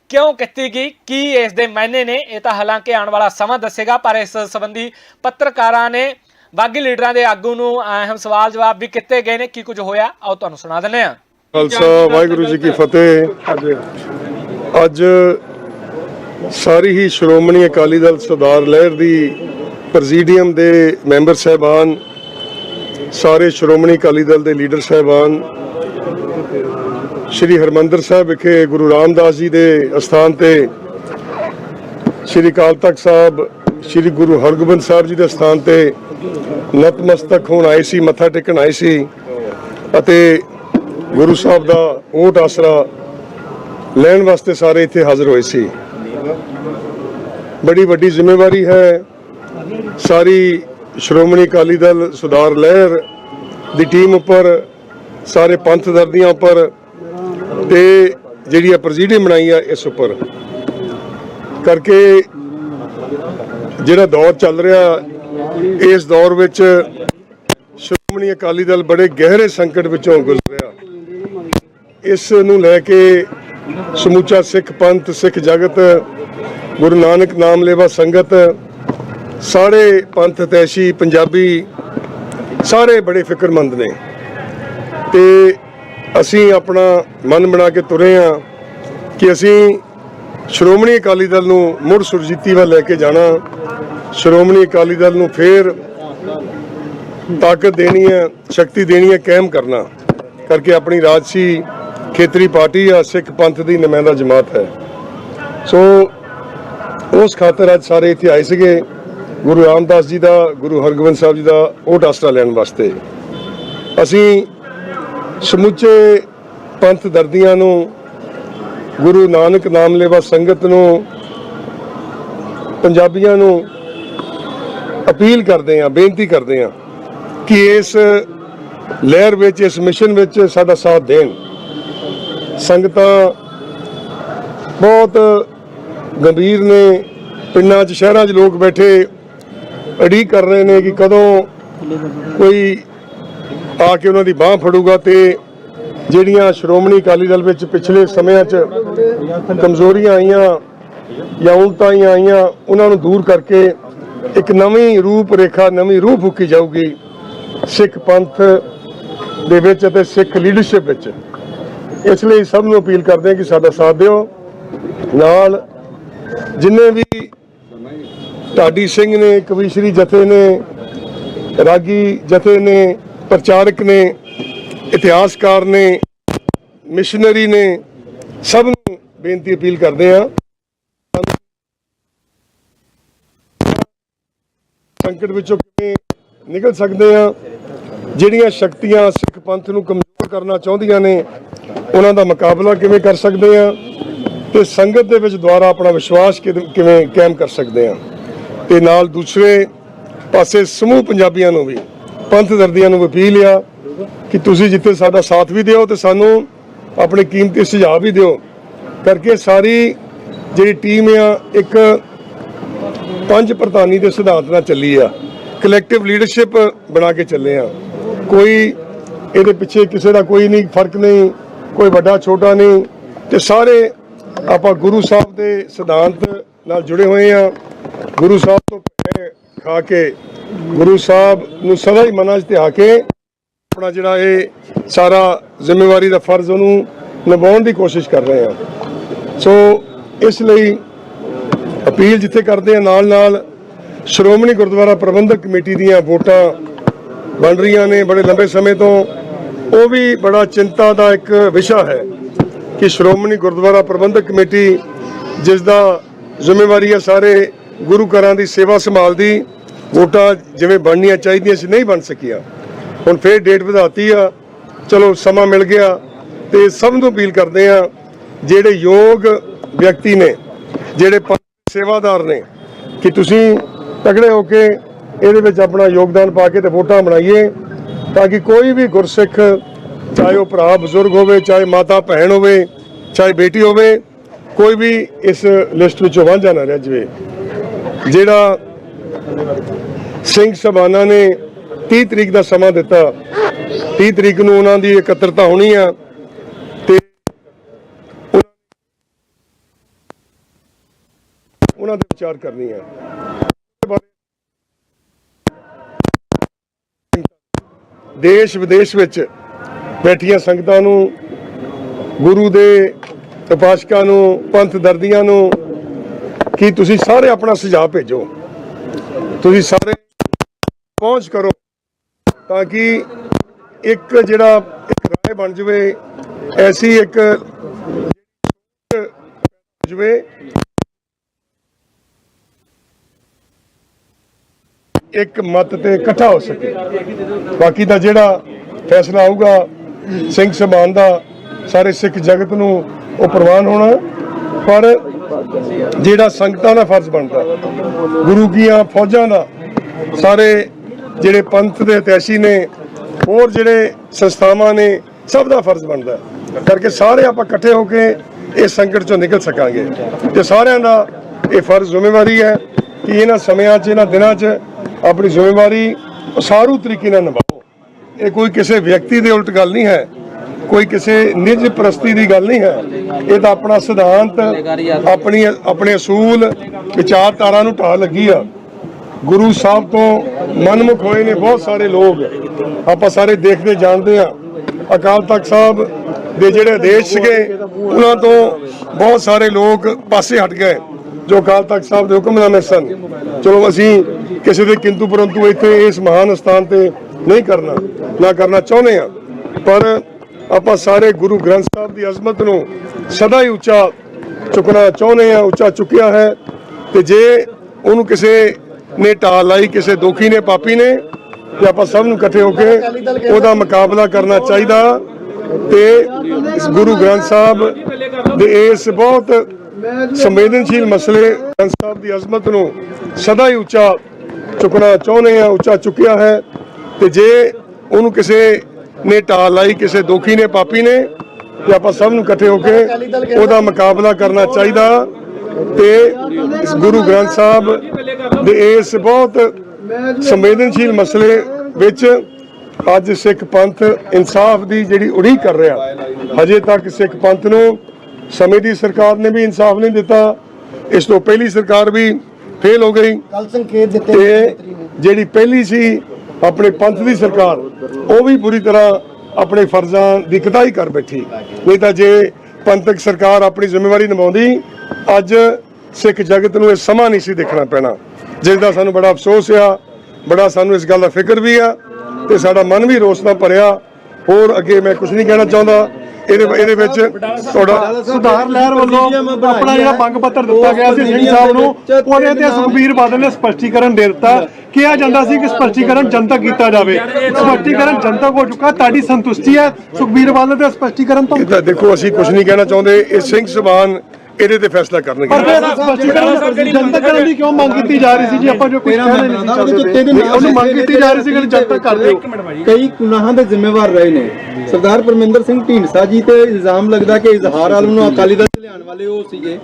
ਕਿਉਂ ਕੀਤੀ ਗਈ, ਕੀ ਇਸ ਦੇ ਮਾਇਨੇ ਨੇ, ਇਹ ਤਾਂ ਹਾਲਾਂਕਿ ਆਉਣ ਵਾਲਾ ਸਮਾਂ ਦੱਸੇਗਾ, ਪਰ ਇਸ ਸੰਬੰਧੀ ਪੱਤਰਕਾਰਾਂ ਨੇ ਬਾਗੀ ਲੀਡਰਾਂ ਦੇ ਆਗੂ ਨੂੰ ਅਹਿਮ ਸਵਾਲ ਜਵਾਬ ਵੀ ਕੀਤੇ ਗਏ ਨੇ। ਕੀ ਕੁਝ ਹੋਇਆ? ਆਓ ਤੁਹਾਨੂੰ ਸੁਣਾ ਦਿੰਦੇ ਹਾਂ। ਖਾਲਸਾ ਵਾਹਿਗੁਰੂ ਜੀ ਕੀ ਫਤਿਹ। ਅੱਜ ਸਾਰੀ ਹੀ ਸ਼੍ਰੋਮਣੀ ਅਕਾਲੀ ਦਲ ਸਰਦਾਰ ਲਹਿਰ ਦੀ ਪ੍ਰੈਜ਼ੀਡੀਅਮ ਦੇ ਮੈਂਬਰ ਸਹਿਬਾਨ ਸਾਰੇ ਸ਼੍ਰੋਮਣੀ ਅਕਾਲੀ ਦਲ ਦੇ ਲੀਡਰ ਸਹਿਬਾਨ ਸ਼੍ਰੀ ਹਰਮੰਦਰ ਸਾਹਿਬ ਵਿਖੇ ਗੁਰੂ ਰਾਮਦਾਸ ਜੀ ਦੇ ਅਸਥਾਨ ਤੇ ਸ਼੍ਰੀ ਅਕਾਲ ਤਖਤ ਸਾਹਿਬ ਸ਼੍ਰੀ ਗੁਰੂ ਹਰਗੋਬਿੰਦ ਸਾਹਿਬ ਜੀ ਦੇ ਅਸਥਾਨ ਤੇ ਨਤਮਸਤਕ ਹੋਣ ਆਏ ਸੀ, ਮੱਥਾ ਟੇਕਣ ਆਏ ਸੀ ਅਤੇ ਗੁਰੂ ਸਾਹਿਬ ਦਾ ਓਟ ਆਸਰਾ ਲੈਣ ਵਾਸਤੇ ਸਾਰੇ ਇੱਥੇ ਹਾਜ਼ਰ ਹੋਏ ਸੀ। ਬੜੀ ਵੱਡੀ ਜ਼ਿੰਮੇਵਾਰੀ ਹੈ। ਸਾਰੀ ਸ਼੍ਰੋਮਣੀ ਅਕਾਲੀ ਦਲ ਸੁਧਾਰ ਲਹਿਰ ਦੀ ਟੀਮ ਉੱਪਰ, ਸਾਰੇ ਪੰਥ ਦਰਦੀਆਂ ਉੱਪਰ ਤੇ ਜਿਹੜੀ ਆ ਪ੍ਰੈਜ਼ੀਡੀਅਮ ਬਣਾਈ ਆ, ਇਸ ਉੱਪਰ। ਕਰਕੇ ਜਿਹੜਾ ਦੌਰ ਚੱਲ ਰਿਹਾ ਇਸ ਦੌਰ ਵਿੱਚ ਸ਼੍ਰੋਮਣੀ ਅਕਾਲੀ ਦਲ ਬੜੇ ਗਹਿਰੇ ਸੰਕਟ ਵਿੱਚੋਂ ਗੁਜ਼ਰਿਆ। ਇਸ ਨੂੰ ਲੈ ਕੇ ਸਮੁੱਚਾ ਸਿੱਖ ਪੰਥ, ਸਿੱਖ ਜਗਤ, ਗੁਰੂ ਨਾਨਕ ਨਾਮ ਲੇਵਾ ਸੰਗਤ, ਸਾਰੇ ਪੰਥ ਤੈਸ਼ੀ ਪੰਜਾਬੀ ਸਾਰੇ ਬੜੇ ਫਿਕਰਮੰਦ ਨੇ। ਤੇ ਅਸੀਂ ਆਪਣਾ ਮਨ ਬਣਾ ਕੇ ਤੁਰੇ ਆ ਕਿ ਅਸੀਂ ਸ਼੍ਰੋਮਣੀ ਅਕਾਲੀ ਦਲ ਨੂੰ ਮੁੜ ਸੁਰਜੀਤੀ ਵੱਲ ਲੈ ਕੇ ਜਾਣਾ। ਸ਼੍ਰੋਮਣੀ ਅਕਾਲੀ ਦਲ ਨੂੰ ਫੇਰ ਤਾਕਤ ਦੇਣੀ ਹੈ, ਸ਼ਕਤੀ ਦੇਣੀ ਹੈ, ਕਾਇਮ ਕਰਨਾ। ਕਰਕੇ ਆਪਣੀ ਰਾਜਸੀ ਖੇਤਰੀ ਪਾਰਟੀ ਆ, ਸਿੱਖ ਪੰਥ ਦੀ ਨੁਮਾਇੰਦਾ ਜਮਾਤ ਹੈ। ਸੋ ਉਸ ਖਾਤਰ ਅੱਜ ਸਾਰੇ ਇੱਥੇ ਆਏ ਸੀਗੇ। ਗੁਰੂ ਰਾਮਦਾਸ ਜੀ ਦਾ, ਗੁਰੂ ਹਰਗੋਬਿੰਦ ਸਾਹਿਬ ਜੀ ਦਾ ਉਹ ਆਸਰਾ ਲੈਣ ਵਾਸਤੇ। ਅਸੀਂ ਸਮੁੱਚੇ ਪੰਥ ਦਰਦੀਆਂ ਨੂੰ, ਗੁਰੂ ਨਾਨਕ ਨਾਮ ਲੇਵਾ ਸੰਗਤ ਨੂੰ, ਪੰਜਾਬੀਆਂ ਨੂੰ ਅਪੀਲ ਕਰਦੇ ਹਾਂ, ਬੇਨਤੀ ਕਰਦੇ ਹਾਂ ਕਿ ਇਸ ਲਹਿਰ ਵਿੱਚ, ਇਸ ਮਿਸ਼ਨ ਵਿੱਚ ਸਾਡਾ ਸਾਥ ਦੇਣ। ਸੰਗਤਾਂ ਬਹੁਤ ਗੰਭੀਰ ਨੇ। ਪਿੰਡਾਂ 'ਚ, ਸ਼ਹਿਰਾਂ 'ਚ ਲੋਕ ਬੈਠੇ ਅੜੀ ਕਰ ਰਹੇ ਨੇ ਕਿ ਕਦੋਂ ਕੋਈ ਆ ਕੇ ਉਹਨਾਂ ਦੀ ਬਾਹ ਫੜੂਗਾ ਤੇ ਜਿਹੜੀਆਂ ਸ਼੍ਰੋਮਣੀ ਅਕਾਲੀ ਦਲ ਵਿੱਚ ਪਿਛਲੇ ਸਮਿਆਂ 'ਚ ਕਮਜ਼ੋਰੀਆਂ ਆਈਆਂ ਜਾਂ ਉਲਟਾਈਆਂ ਆਈਆਂ, ਉਹਨਾਂ ਨੂੰ ਦੂਰ ਕਰਕੇ ਇੱਕ ਨਵੀਂ ਰੂਪ ਰੇਖਾ ਨਵੀਂ ਰੂਹ ਫੂਕੀ ਜਾਊਗੀ ਸਿੱਖ ਪੰਥ ਦੇ ਵਿੱਚ ਅਤੇ ਸਿੱਖ ਲੀਡਰਸ਼ਿਪ ਵਿੱਚ। ਇਸ ਲਈ ਸਭ ਨੂੰ ਅਪੀਲ ਕਰਦੇ ਹਾਂ ਕਿ ਸਾਡਾ ਸਾਥ ਦਿਓ। ਨਾਲ ਜਿੰਨੇ ਵੀ ਢਾਡੀ ਸਿੰਘ ਨੇ ਕਵੀਸ਼ਰੀ ਜਥੇ ਨੇ, ਰਾਗੀ ਜਥੇ ਨੇ, ਪ੍ਰਚਾਰਕ ਨੇ, ਇਤਿਹਾਸਕਾਰ ਨੇ, ਮਿਸ਼ਨਰੀ ਨੇ, ਸਭ ਨੂੰ ਬੇਨਤੀ ਅਪੀਲ ਕਰਦੇ ਹਾਂ ਸੰਕਟ ਵਿੱਚੋਂ ਕਿਵੇਂ ਨਿਕਲ ਸਕਦੇ ਆ ਜਿਹੜੀਆਂ ਸ਼ਕਤੀਆਂ ਸਿੱਖ ਪੰਥ ਨੂੰ ਕਮਜ਼ੋਰ ਕਰਨਾ ਚਾਹੁੰਦੀਆਂ ਨੇ, ਉਹਨਾਂ ਦਾ ਮੁਕਾਬਲਾ ਕਿਵੇਂ ਕਰ ਸਕਦੇ ਆ ਤੇ ਸੰਗਤ ਦੇ ਵਿੱਚ ਦੁਆਰਾ ਆਪਣਾ ਵਿਸ਼ਵਾਸ ਕਿਵੇਂ ਕਾਇਮ ਕਰ ਸਕਦੇ ਆ ਤੇ ਨਾਲ ਦੂਸਰੇ ਪਾਸੇ ਸਮੂਹ ਪੰਜਾਬੀਆਂ ਨੂੰ ਵੀ, ਪੰਥ ਦਰਦੀਆਂ ਨੂੰ ਅਪੀਲ ਆ ਕਿ ਤੁਸੀਂ ਜਿੱਥੇ ਸਾਡਾ ਸਾਥ ਵੀ ਦਿਓ ਤੇ ਸਾਨੂੰ ਆਪਣੇ ਕੀਮਤੀ ਸੁਝਾਅ ਵੀ ਦਿਓ। ਕਰਕੇ ਸਾਰੀ ਜਿਹੜੀ ਟੀਮ ਆ, ਇੱਕ ਪੰਜ ਪ੍ਰਧਾਨੀ ਦੇ ਸਿਧਾਂਤ ਨਾਲ ਚੱਲੀ ਆ। ਕਲੈਕਟਿਵ ਲੀਡਰਸ਼ਿਪ ਬਣਾ ਕੇ ਚੱਲੇ ਆ। ਕੋਈ ਇਹਦੇ ਪਿੱਛੇ ਕਿਸੇ ਦਾ ਕੋਈ ਨਹੀਂ, ਫ਼ਰਕ ਨਹੀਂ, ਕੋਈ ਵੱਡਾ ਛੋਟਾ ਨਹੀਂ। ਤੇ ਸਾਰੇ ਆਪਾਂ ਗੁਰੂ ਸਾਹਿਬ ਦੇ ਸਿਧਾਂਤ ਨਾਲ ਜੁੜੇ ਹੋਏ ਆ। ਗੁਰੂ ਸਾਹਿਬ ਤੋਂ ਖਾ ਕੇ, ਗੁਰੂ ਸਾਹਿਬ ਨੂੰ ਸਦਾ ਹੀ ਮਨਾਂ 'ਚ ਧਿਆ ਕੇ ਆਪਣਾ ਜਿਹੜਾ ਇਹ ਸਾਰਾ ਜ਼ਿੰਮੇਵਾਰੀ ਦਾ ਫਰਜ਼ ਉਹਨੂੰ ਨਿਭਾਉਣ ਦੀ ਕੋਸ਼ਿਸ਼ ਕਰ ਰਹੇ ਆ। ਸੋ ਇਸ ਲਈ ਅਪੀਲ ਜਿੱਥੇ ਕਰਦੇ ਆ ਨਾਲ ਨਾਲ ਸ਼੍ਰੋਮਣੀ ਗੁਰਦੁਆਰਾ ਪ੍ਰਬੰਧਕ ਕਮੇਟੀ ਦੀਆਂ ਵੋਟਾਂ ਬਣ ਰਹੀਆਂ ਨੇ ਬੜੇ ਲੰਬੇ ਸਮੇਂ ਤੋਂ। ਉਹ ਵੀ ਬੜਾ ਚਿੰਤਾ ਦਾ ਇੱਕ ਵਿਸ਼ਾ ਹੈ ਕਿ ਸ਼੍ਰੋਮਣੀ ਗੁਰਦੁਆਰਾ ਪ੍ਰਬੰਧਕ ਕਮੇਟੀ ਜਿਸ ਦਾ ਜ਼ਿੰਮੇਵਾਰੀ ਹੈ ਸਾਰੇ ਗੁਰੂ ਘਰਾਂ ਦੀ ਸੇਵਾ ਸੰਭਾਲ ਦੀ, ਵੋਟਾਂ ਜਿਵੇਂ ਬਣਨੀਆਂ ਚਾਹੀਦੀਆਂ ਸੀ, ਨਹੀਂ ਬਣ ਸਕੀਆਂ। ਹੁਣ ਫੇਰ ਡੇਟ ਵਧਾਤੀ ਆ। ਚਲੋ, ਸਮਾਂ ਮਿਲ ਗਿਆ ਤੇ ਸਭ ਨੂੰ ਅਪੀਲ ਕਰਦੇ ਆ, ਜਿਹੜੇ ਯੋਗ ਵਿਅਕਤੀ ਨੇ, ਜਿਹੜੇ ਸੇਵਾਦਾਰ ਨੇ ਕਿ ਤੁਸੀਂ ਤਗੜੇ ਹੋ ਕੇ ਇਹਦੇ ਵਿੱਚ ਆਪਣਾ ਯੋਗਦਾਨ ਪਾ ਕੇ ਤੇ ਵੋਟਾਂ ਬਣਾਈਏ ਤਾਂ ਕਿ ਕੋਈ ਵੀ ਗੁਰਸਿੱਖ, ਚਾਹੇ ਉਹ ਭਰਾ ਬਜ਼ੁਰਗ ਹੋਵੇ, ਚਾਹੇ ਮਾਤਾ ਭੈਣ ਹੋਵੇ, ਚਾਹੇ ਬੇਟੀ ਹੋਵੇ, ਕੋਈ ਵੀ ਇਸ ਲਿਸਟ ਵਿੱਚੋਂ ਵਾਂਝਾ ਨਾ ਰਹਿ ਜਾਵੇ। ਜਿਹੜਾ ਸਿੰਘ ਸਭਾਨਾ ਨੇ 30 ਤਰੀਕ ਦਾ ਸਮਾਂ ਦਿੱਤਾ 30 ਤਰੀਕ ਨੂੰ ਉਹਨਾਂ ਦੀ ਇਕੱਤਰਤਾ ਹੋਣੀ ਆ ਤੇ ਉਹਨਾਂ ਦੇ ਵਿਚਾਰ ਕਰਨੀ ਆ ਦੇਸ਼ ਵਿਦੇਸ਼ ਵਿੱਚ ਬੈਠੀਆਂ ਸੰਗਤਾਂ ਨੂੰ, ਗੁਰੂ ਦੇ ਉਪਾਸਕਾਂ ਨੂੰ, ਪੰਥ ਦਰਦੀਆਂ ਨੂੰ ਕਿ ਤੁਸੀਂ ਸਾਰੇ ਆਪਣਾ ਸੁਝਾਅ ਭੇਜੋ। ਤੁਸੀਂ ਸਾਰੇ ਪਹੁੰਚ ਕਰੋ ਤਾਂ ਕਿ ਇੱਕ ਜਿਹੜਾ ਇੱਕ ਰਾਏ ਬਣ ਜਵੇ, ਐਸੀ ਇੱਕ ਜਵੇ ਇੱਕ ਮਤ ਤੇ ਇਕੱਠਾ ਹੋ ਸਕੇ। ਬਾਕੀ ਦਾ ਜਿਹੜਾ ਫੈਸਲਾ ਆਊਗਾ, ਸਿੰਘ ਸਮਾਨ ਦਾ, ਸਾਰੇ ਸਿੱਖ ਜਗਤ ਨੂੰ ਉਹ ਪ੍ਰਵਾਨ ਹੋਣਾ ਪਰ ਜਿਹੜਾ ਸੰਗਤਾਂ ਦਾ ਫਰਜ਼ ਬਣਦਾ ਗੁਰੂ ਕੀਆਂ ਫੌਜਾਂ ਦਾ, ਸਾਰੇ ਜਿਹੜੇ ਪੰਥ ਦੇ ਇਤਿਹਾਸੀ ਨੇ, ਹੋਰ ਜਿਹੜੇ ਸੰਸਥਾਵਾਂ ਨੇ, ਸਭ ਦਾ ਫਰਜ਼ ਬਣਦਾ ਕਰਕੇ ਸਾਰੇ ਆਪਾਂ ਇਕੱਠੇ ਹੋ ਕੇ ਇਹ ਸੰਕਟ ਚੋਂ ਨਿਕਲ ਸਕਾਂਗੇ। ਤੇ ਸਾਰਿਆਂ ਦਾ ਇਹ ਫਰਜ਼ ਜ਼ਿੰਮੇਵਾਰੀ ਹੈ ਕਿ ਇਹਨਾਂ ਸਮਿਆਂ 'ਚ, ਇਹਨਾਂ ਦਿਨਾਂ 'ਚ ਆਪਣੀ ਜ਼ਿੰਮੇਵਾਰੀ ਉਸਾਰੂ ਤਰੀਕੇ ਨਾਲ ਨਿਭਾਓ। ਇਹ ਕੋਈ ਕਿਸੇ ਵਿਅਕਤੀ ਦੇ ਉਲਟ ਗੱਲ ਨਹੀਂ ਹੈ। ਕੋਈ ਕਿਸੇ ਨਿੱਜ ਪ੍ਰਸਤੀ ਦੀ ਗੱਲ ਨਹੀਂ ਹੈ। ਇਹ ਤਾਂ ਆਪਣਾ ਸਿਧਾਂਤ, ਆਪਣੀ, ਆਪਣੇ ਅਸੂਲ, ਵਿਚਾਰਧਾਰਾ ਨੂੰ ਢਾਹ ਲੱਗੀ ਆ। ਗੁਰੂ ਸਾਹਿਬ ਤੋਂ ਮਨਮੁਖ ਹੋਏ ਨੇ ਬਹੁਤ ਸਾਰੇ ਲੋਕ। ਆਪਾਂ ਸਾਰੇ ਦੇਖਦੇ, ਜਾਣਦੇ ਆ। ਅਕਾਲ ਤਖਤ ਸਾਹਿਬ ਦੇ ਜਿਹੜੇ ਆਦੇਸ਼ ਸੀਗੇ, ਉਹਨਾਂ ਤੋਂ ਬਹੁਤ ਸਾਰੇ ਲੋਕ ਪਾਸੇ ਹਟ ਗਏ। ਜੋ ਅਕਾਲ ਤਖਤ ਸਾਹਿਬ ਦੇ ਹੁਕਮਨਾਮੇ ਸਨ। ਚਲੋ ਅਸੀਂ ਕਿਸੇ ਦੇ ਕਿੰਤੂ ਪਰੰਤੂ ਇੱਥੇ ਇਸ ਮਹਾਨ ਸਥਾਨ ਤੇ ਨਹੀਂ ਕਰਨਾ, ਨਾ ਕਰਨਾ ਚਾਹੁੰਦੇ ਆ ਪਰ ਆਪਾਂ ਸਾਰੇ ਗੁਰੂ ਗ੍ਰੰਥ ਸਾਹਿਬ ਦੀ ਅਜ਼ਮਤ ਨੂੰ ਸਦਾ ਹੀ ਉੱਚਾ ਚੁੱਕਣਾ ਚਾਹੁੰਦੇ ਆ ਉੱਚਾ ਚੁੱਕਿਆ ਹੈ। ਤੇ ਜੇ ਉਹਨੂੰ ਕਿਸੇ ਨੇ ਢਾਲ ਲਾਈ, ਕਿਸੇ ਦੋਖੀ ਨੇ, ਪਾਪੀ ਨੇ, ਤੇ ਆਪਾਂ ਸਭ ਨੂੰ ਇਕੱਠੇ ਹੋ ਕੇ ਉਹਦਾ ਮੁਕਾਬਲਾ ਕਰਨਾ ਚਾਹੀਦਾ। ਤੇ ਗੁਰੂ ਗ੍ਰੰਥ ਸਾਹਿਬ ਦੇ ਇਸ ਬਹੁਤ ਸੰਵੇਦਨਸ਼ੀਲ ਮਸਲੇ ਸਾਹਿਬ ਦੀ ਅਜ਼ਮਤ ਨੂੰ ਸਦਾ ਹੀ ਉੱਚਾ ਚੁੱਕਣਾ ਚਾਹੁੰਦੇ ਆ ਉੱਚਾ ਚੁੱਕਿਆ ਹੈ ਤੇ ਜੇ ਉਹਨੂੰ ਕਿਸੇ ਨੇ ਢਾਲ ਲਾਈ, ਕਿਸੇ ਦੋਖੀ ਨੇ, ਪਾਪੀ ਨੇ, ਤੇ ਆਪਾਂ ਸਭ ਨੂੰ ਇਕੱਠੇ ਹੋ ਕੇ ਉਹਦਾ ਮੁਕਾਬਲਾ ਕਰਨਾ ਚਾਹੀਦਾ ਤੇ ਗੁਰੂ ਗ੍ਰੰਥ ਸਾਹਿਬ ਦੇ ਇਸ ਬਹੁਤ ਸੰਵੇਦਨਸ਼ੀਲ ਮਸਲੇ ਵਿੱਚ ਅੱਜ ਸਿੱਖ ਪੰਥ ਇਨਸਾਫ ਦੀ ਜਿਹੜੀ ਉਡੀਕ ਕਰ ਰਿਹਾ, ਹਜੇ ਤੱਕ ਸਿੱਖ ਪੰਥ ਨੂੰ ਸਮੇਂ ਦੀ ਸਰਕਾਰ ਨੇ ਵੀ ਇਨਸਾਫ ਨਹੀਂ ਦਿੱਤਾ। ਇਸ ਤੋਂ ਪਹਿਲੀ ਸਰਕਾਰ ਵੀ ਫੇਲ ਹੋ ਗਈ। ਕੱਲ ਸੰਕੇਤ ਦਿੱਤੇ ਤੇ ਜਿਹੜੀ ਪਹਿਲੀ ਸੀ ਆਪਣੇ ਪੰਥ ਦੀ ਸਰਕਾਰ ਉਹ ਵੀ ਪੂਰੀ ਤਰ੍ਹਾਂ ਆਪਣੇ ਫਰਜ਼ਾਂ ਦੀ ਕਤਾਈ ਕਰ ਬੈਠੀ। ਨਹੀਂ ਤਾਂ ਜੇ ਪੰਥਕ ਸਰਕਾਰ ਆਪਣੀ ਜ਼ਿੰਮੇਵਾਰੀ ਨਿਭਾਉਂਦੀ ਅੱਜ ਸਿੱਖ ਜਗਤ ਨੂੰ ਇਹ ਸਮਾਂ ਨਹੀਂ ਸੀ ਦੇਖਣਾ ਪੈਣਾ। ਜਿਸ ਦਾ ਸਾਨੂੰ ਬੜਾ ਅਫਸੋਸ ਆ ਬੜਾ ਸਾਨੂੰ ਇਸ ਗੱਲ ਦਾ ਫਿਕਰ ਵੀ ਆ ਤੇ ਸਾਡਾ ਮਨ ਵੀ ਰੋਸ ਨਾਲ ਭਰਿਆ। ਹੋਰ ਅੱਗੇ ਮੈਂ ਕੁਝ ਨਹੀਂ ਕਹਿਣਾ ਚਾਹੁੰਦਾ। ਇਹਦੇ ਇਹਦੇ ਵਿੱਚ ਤੁਹਾਡਾ ਸੁਧਾਰ ਲਹਿਰ ਵੱਲੋਂ ਆਪਣਾ ਜਿਹੜਾ ਮੰਗ ਪੱਤਰ ਦਿੱਤਾ ਗਿਆ ਸੀ ਸਿੰਘ ਸਾਹਿਬ ਨੂੰ ਉਹਦੇ ਤੇ ਸੁਖਬੀਰ ਬਾਦਲ ਨੇ ਸਪਸ਼ਟੀਕਰਨ ਦੇ ਦਿੱਤਾ। ਕਿਹਾ ਜਾਂਦਾ ਸੀ ਕਿ ਸਪਸ਼ਟੀਕਰਨ ਜਨਤਕ ਕੀਤਾ ਜਾਵੇ। ਸਪਸ਼ਟੀਕਰਨ ਜਨਤਕ ਹੋ ਚੁੱਕਾ ਤੁਹਾਡੀ ਸੰਤੁਸ਼ਟੀ ਹੈ। ਸੁਖਬੀਰ ਬਾਦਲ ਦੇ ਸਪਸ਼ਟੀਕਰਨ ਤੋਂ ਦੇਖੋ ਅਸੀਂ ਕੁਝ ਨਹੀਂ ਕਹਿਣਾ ਚਾਹੁੰਦੇ। ਇਹ ਸਿੰਘ ਸਭਾਨ ਇਹਦੇ ਤੇ ਫੈਸਲਾ ਕਰਨਗੇ। ਪਰ ਫਿਰ ਸਪਸ਼ਟੀਕਰਨ ਜਨਤਕ ਕਰਨ ਦੀ ਕਿਉਂ ਮੰਗ ਕੀਤੀ ਜਾ ਰਹੀ ਸੀ ਜੀ? ਆਪਾਂ ਜੋ ਕੁਝ ਕਹਿਣਾ ਨਹੀਂ ਸੀ ਨਹੀਂ, ਉਹਨੂੰ ਮੰਗ ਕੀਤੀ ਜਾ ਰਹੀ ਸੀ ਕਿ ਜਨਤਕ ਕਰ ਦਿਓ। ਕਈ ਗੁਨਾਹਾਂ ਦੇ ਜ਼ਿੰਮੇਵਾਰ ਰਹੇ ਨੇ। ਸਰਦਾਰ ਪਰਮਿੰਦਰ ਸਿੰਘ ਢੀਂਡਸਾ ਜੀ ਤੇ ਇਲਜ਼ਾਮ ਲੱਗਦਾ ਕਿ ਇਜ਼ਹਾਰ ਆਲਮ ਨੂੰ ਅਕਾਲੀ ਦਲ 'ਚ ਲਿਆਉਣ ਵਾਲੇ ਉਹ ਸੀਗੇ।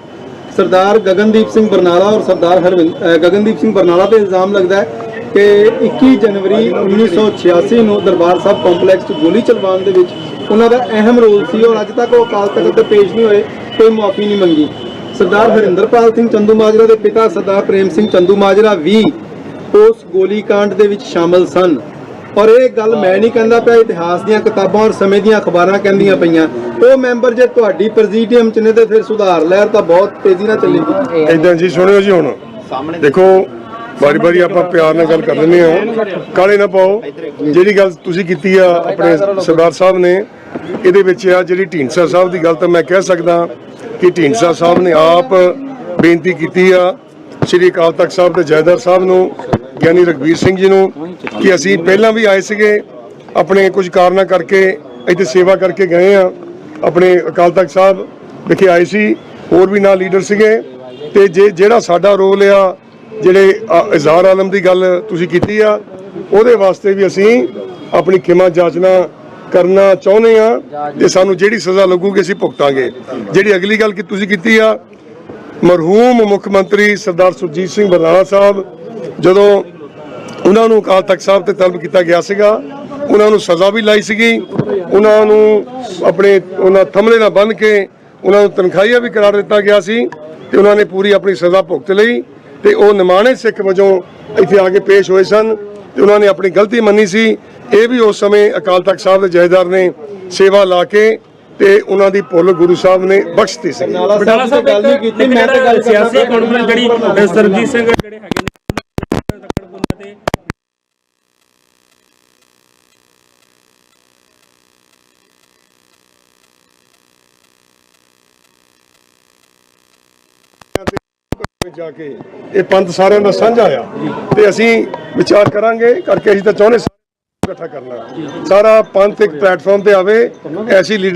ਸਰਦਾਰ ਗਗਨਦੀਪ ਸਿੰਘ ਬਰਨਾਲਾ ਔਰ ਸਰਦਾਰ ਹਰਵਿੰਦ ਅਹ ਗਗਨਦੀਪ ਸਿੰਘ ਬਰਨਾਲਾ ਤੇ ਇਲਜ਼ਾਮ ਲੱਗਦਾ ਹੈ ਕਿ 21 ਜਨਵਰੀ 1986 ਨੂੰ ਦਰਬਾਰ ਸਾਹਿਬ ਕੰਪਲੈਕਸ 'ਚ ਗੋਲੀ ਚਲਵਾਉਣ ਦੇ ਵਿੱਚ ਉਹਨਾਂ ਦਾ ਅਹਿਮ ਰੋਲ ਸੀ ਔਰ ਅੱਜ ਤੱਕ ਉਹ ਅਕਾਲ ਤਖਤ ਤੇ ਪੇਸ਼ ਨਹੀਂ ਹੋਏ ਕੋਈ ਮੁਆਫੀ ਨਹੀਂ ਮੰਗੀ। ਸਰਦਾਰ ਹਰਿੰਦਰਪਾਲ ਸਿੰਘ ਚੰਦੂ ਮਾਜਰਾ ਦੇ ਪਿਤਾ ਸਰਦਾਰ ਪ੍ਰੇਮ ਸਿੰਘ ਚੰਦੂ ਮਾਜਰਾ ਵੀ ਉਸ ਗੋਲੀकांड ਦੇ ਵਿੱਚ ਸ਼ਾਮਲ ਸਨ। ਔਰ ਇਹ ਗੱਲ ਮੈਂ ਨਹੀਂ ਕਹਿੰਦਾ ਪਿਆ ਇਤਿਹਾਸ ਦੀਆਂ ਕਿਤਾਬਾਂ ਔਰ ਸਮੇਂ ਦੀਆਂ ਅਖਬਾਰਾਂ ਕਹਿੰਦੀਆਂ ਪਈਆਂ। ਉਹ ਮੈਂਬਰ ਜੇ ਤੁਹਾਡੀ ਪ੍ਰੈਜ਼ੀਡੀਅਮ ਚ ਨੇ ਤੇ ਫਿਰ ਸੁਧਾਰ ਲਹਿਰ ਤਾਂ ਬਹੁਤ ਤੇਜ਼ੀ ਨਾਲ ਚੱਲੇਗੀ ਇਦਾਂ ਜੀ ਸੁਣਿਓ ਜੀ ਹੁਣ। ਦੇਖੋ ਬਾਰੀ ਬਾਰੀ ਆਪਾਂ ਪਿਆਰ ਨਾਲ ਗੱਲ ਕਰ ਲੈਂਦੇ ਹਾਂ। ਕਾਲੇ ਨਾ ਪਾਓ। ਜਿਹੜੀ ਗੱਲ ਤੁਸੀਂ ਕੀਤੀ ਆ ਆਪਣੇ ਸਰਦਾਰ ਸਾਹਿਬ ਨੇ ਇਹਦੇ ਵਿੱਚ ਆ ਜਿਹੜੀ ਢੀਂਡਸਾ ਸਾਹਿਬ ਦੀ ਗੱਲ ਤਾਂ ਮੈਂ ਕਹਿ ਸਕਦਾ ਕਿ ਢੀਂਡਸਾ ਸਾਹਿਬ ਨੇ ਆਪ ਬੇਨਤੀ ਕੀਤੀ ਆ ਸ੍ਰੀ ਅਕਾਲ ਤਖਤ ਸਾਹਿਬ ਦੇ ਜੈਦਰ ਸਾਹਿਬ ਨੂੰ, ਗਿਆਨੀ ਰਗਵੀਰ ਸਿੰਘ ਜੀ ਨੂੰ, ਕਿ ਅਸੀਂ ਪਹਿਲਾਂ ਵੀ ਆਏ ਸੀਗੇ, ਆਪਣੇ ਕੁਝ ਕਾਰਨਾਂ ਕਰਕੇ ਇੱਥੇ ਸੇਵਾ ਕਰਕੇ ਗਏ ਆ। ਆਪਣੇ ਅਕਾਲ ਤਖਤ ਸਾਹਿਬ ਵਿਖੇ ਆਏ ਸੀ, ਹੋਰ ਵੀ ਨਾਲ ਲੀਡਰ ਸੀਗੇ। ਤੇ ਜੇ ਜਿਹੜਾ ਸਾਡਾ ਰੋਲ ਆ, ਜਿਹੜੇ ਇਜ਼ਹਾਰ ਆਲਮ ਦੀ ਗੱਲ ਤੁਸੀਂ ਕੀਤੀ ਆ, ਉਹਦੇ ਵਾਸਤੇ ਵੀ ਅਸੀਂ ਆਪਣੀ ਖਿਮਾ ਜਾਚਨਾ ਕਰਨਾ ਚਾਹੁੰਦੇ ਆ ਤੇ ਸਾਨੂੰ ਜਿਹੜੀ ਸਜ਼ਾ ਲੱਗੂਗੀ ਅਸੀਂ ਭੁਗਤਾਂਗੇ। ਜਿਹੜੀ ਅਗਲੀ ਗੱਲ ਕਿ ਤੁਸੀਂ ਕੀਤੀ ਆ ਮਰਹੂਮ ਮੁੱਖ ਮੰਤਰੀ ਸਰਦਾਰ ਸੁਰਜੀਤ ਸਿੰਘ ਬਰਨਾਲਾ ਸਾਹਿਬ ਜਦੋਂ ਉਹਨਾਂ ਨੂੰ ਅਕਾਲ ਤਖਤ ਸਾਹਿਬ ਤੇ ਤਲਬ ਕੀਤਾ ਗਿਆ ਸੀਗਾ ਉਹਨਾਂ ਨੂੰ ਸਜ਼ਾ ਵੀ ਲਾਈ ਸੀਗੀ ਉਹਨਾਂ ਨੂੰ ਆਪਣੇ ਉਹਨਾਂ ਥੰਮਲੇ ਨਾਲ ਬੰਨ੍ਹ ਕੇ ਉਹਨਾਂ ਨੂੰ ਤਨਖਾਹੀਆ ਵੀ ਕਰਾਰ ਦਿੱਤਾ ਗਿਆ ਸੀ ਤੇ ਉਹਨਾਂ ਨੇ ਪੂਰੀ ਆਪਣੀ ਸਜ਼ਾ ਭੁਗਤ ਲਈ ਤੇ ਉਹ ਨਿਮਾਣੇ ਸਿੱਖ ਵਜੋਂ ਇੱਥੇ ਆ ਕੇ ਪੇਸ਼ ਹੋਏ ਸਨ ਤੇ ਉਹਨਾਂ ਨੇ ਆਪਣੀ ਗਲਤੀ ਮੰਨੀ ਸੀ ਇਹ ਵੀ ਉਸ ਸਮੇਂ ਅਕਾਲ ਤਖਤ ਸਾਹਿਬ ਦੇ ਜਥੇਦਾਰ ਨੇ ਸੇਵਾ ਲਾ ਕੇ ਤੇ ਉਹਨਾਂ ਦੀ ਭੁੱਲ ਗੁਰੂ ਸਾਹਿਬ ਨੇ ਬਖਸ਼ਤੀ ਸੀ। ਬਟਾਲਾ ਸਾਹਿਬ ਗੱਲ ਨਹੀਂ ਕੀਤੀ ਮੈਂ ਤਾਂ ਗੱਲ ਸਿਆਸੀ ਕਾਨਫਰੰਸ ਜਿਹੜੀ ਅਹ ਸਰਬਜੀਤ ਸਿੰਘ ਜਿਹੜੇ ਹੈਗੇ ਨੇ ਜਾ ਕੇ ਇਹ ਪੰਥ ਸਾਰਿਆਂ ਦਾ ਸਾਂਝਾ ਆ। ਤੇ ਅਸੀਂ ਵਿਚਾਰ ਕਰਾਂਗੇ ਕਰਕੇ ਅਸੀਂ ਤਾਂ ਚਾਹੁੰਦੇ ਇਕੱਠਾ ਕਰਨਾ। ਸਾਰਾ ਪੰਥ ਇੱਕ ਪਲੇਟਫਾਰਮ ਤੇ ਆਵੇ ਐਸੀ ਲੀਡਰ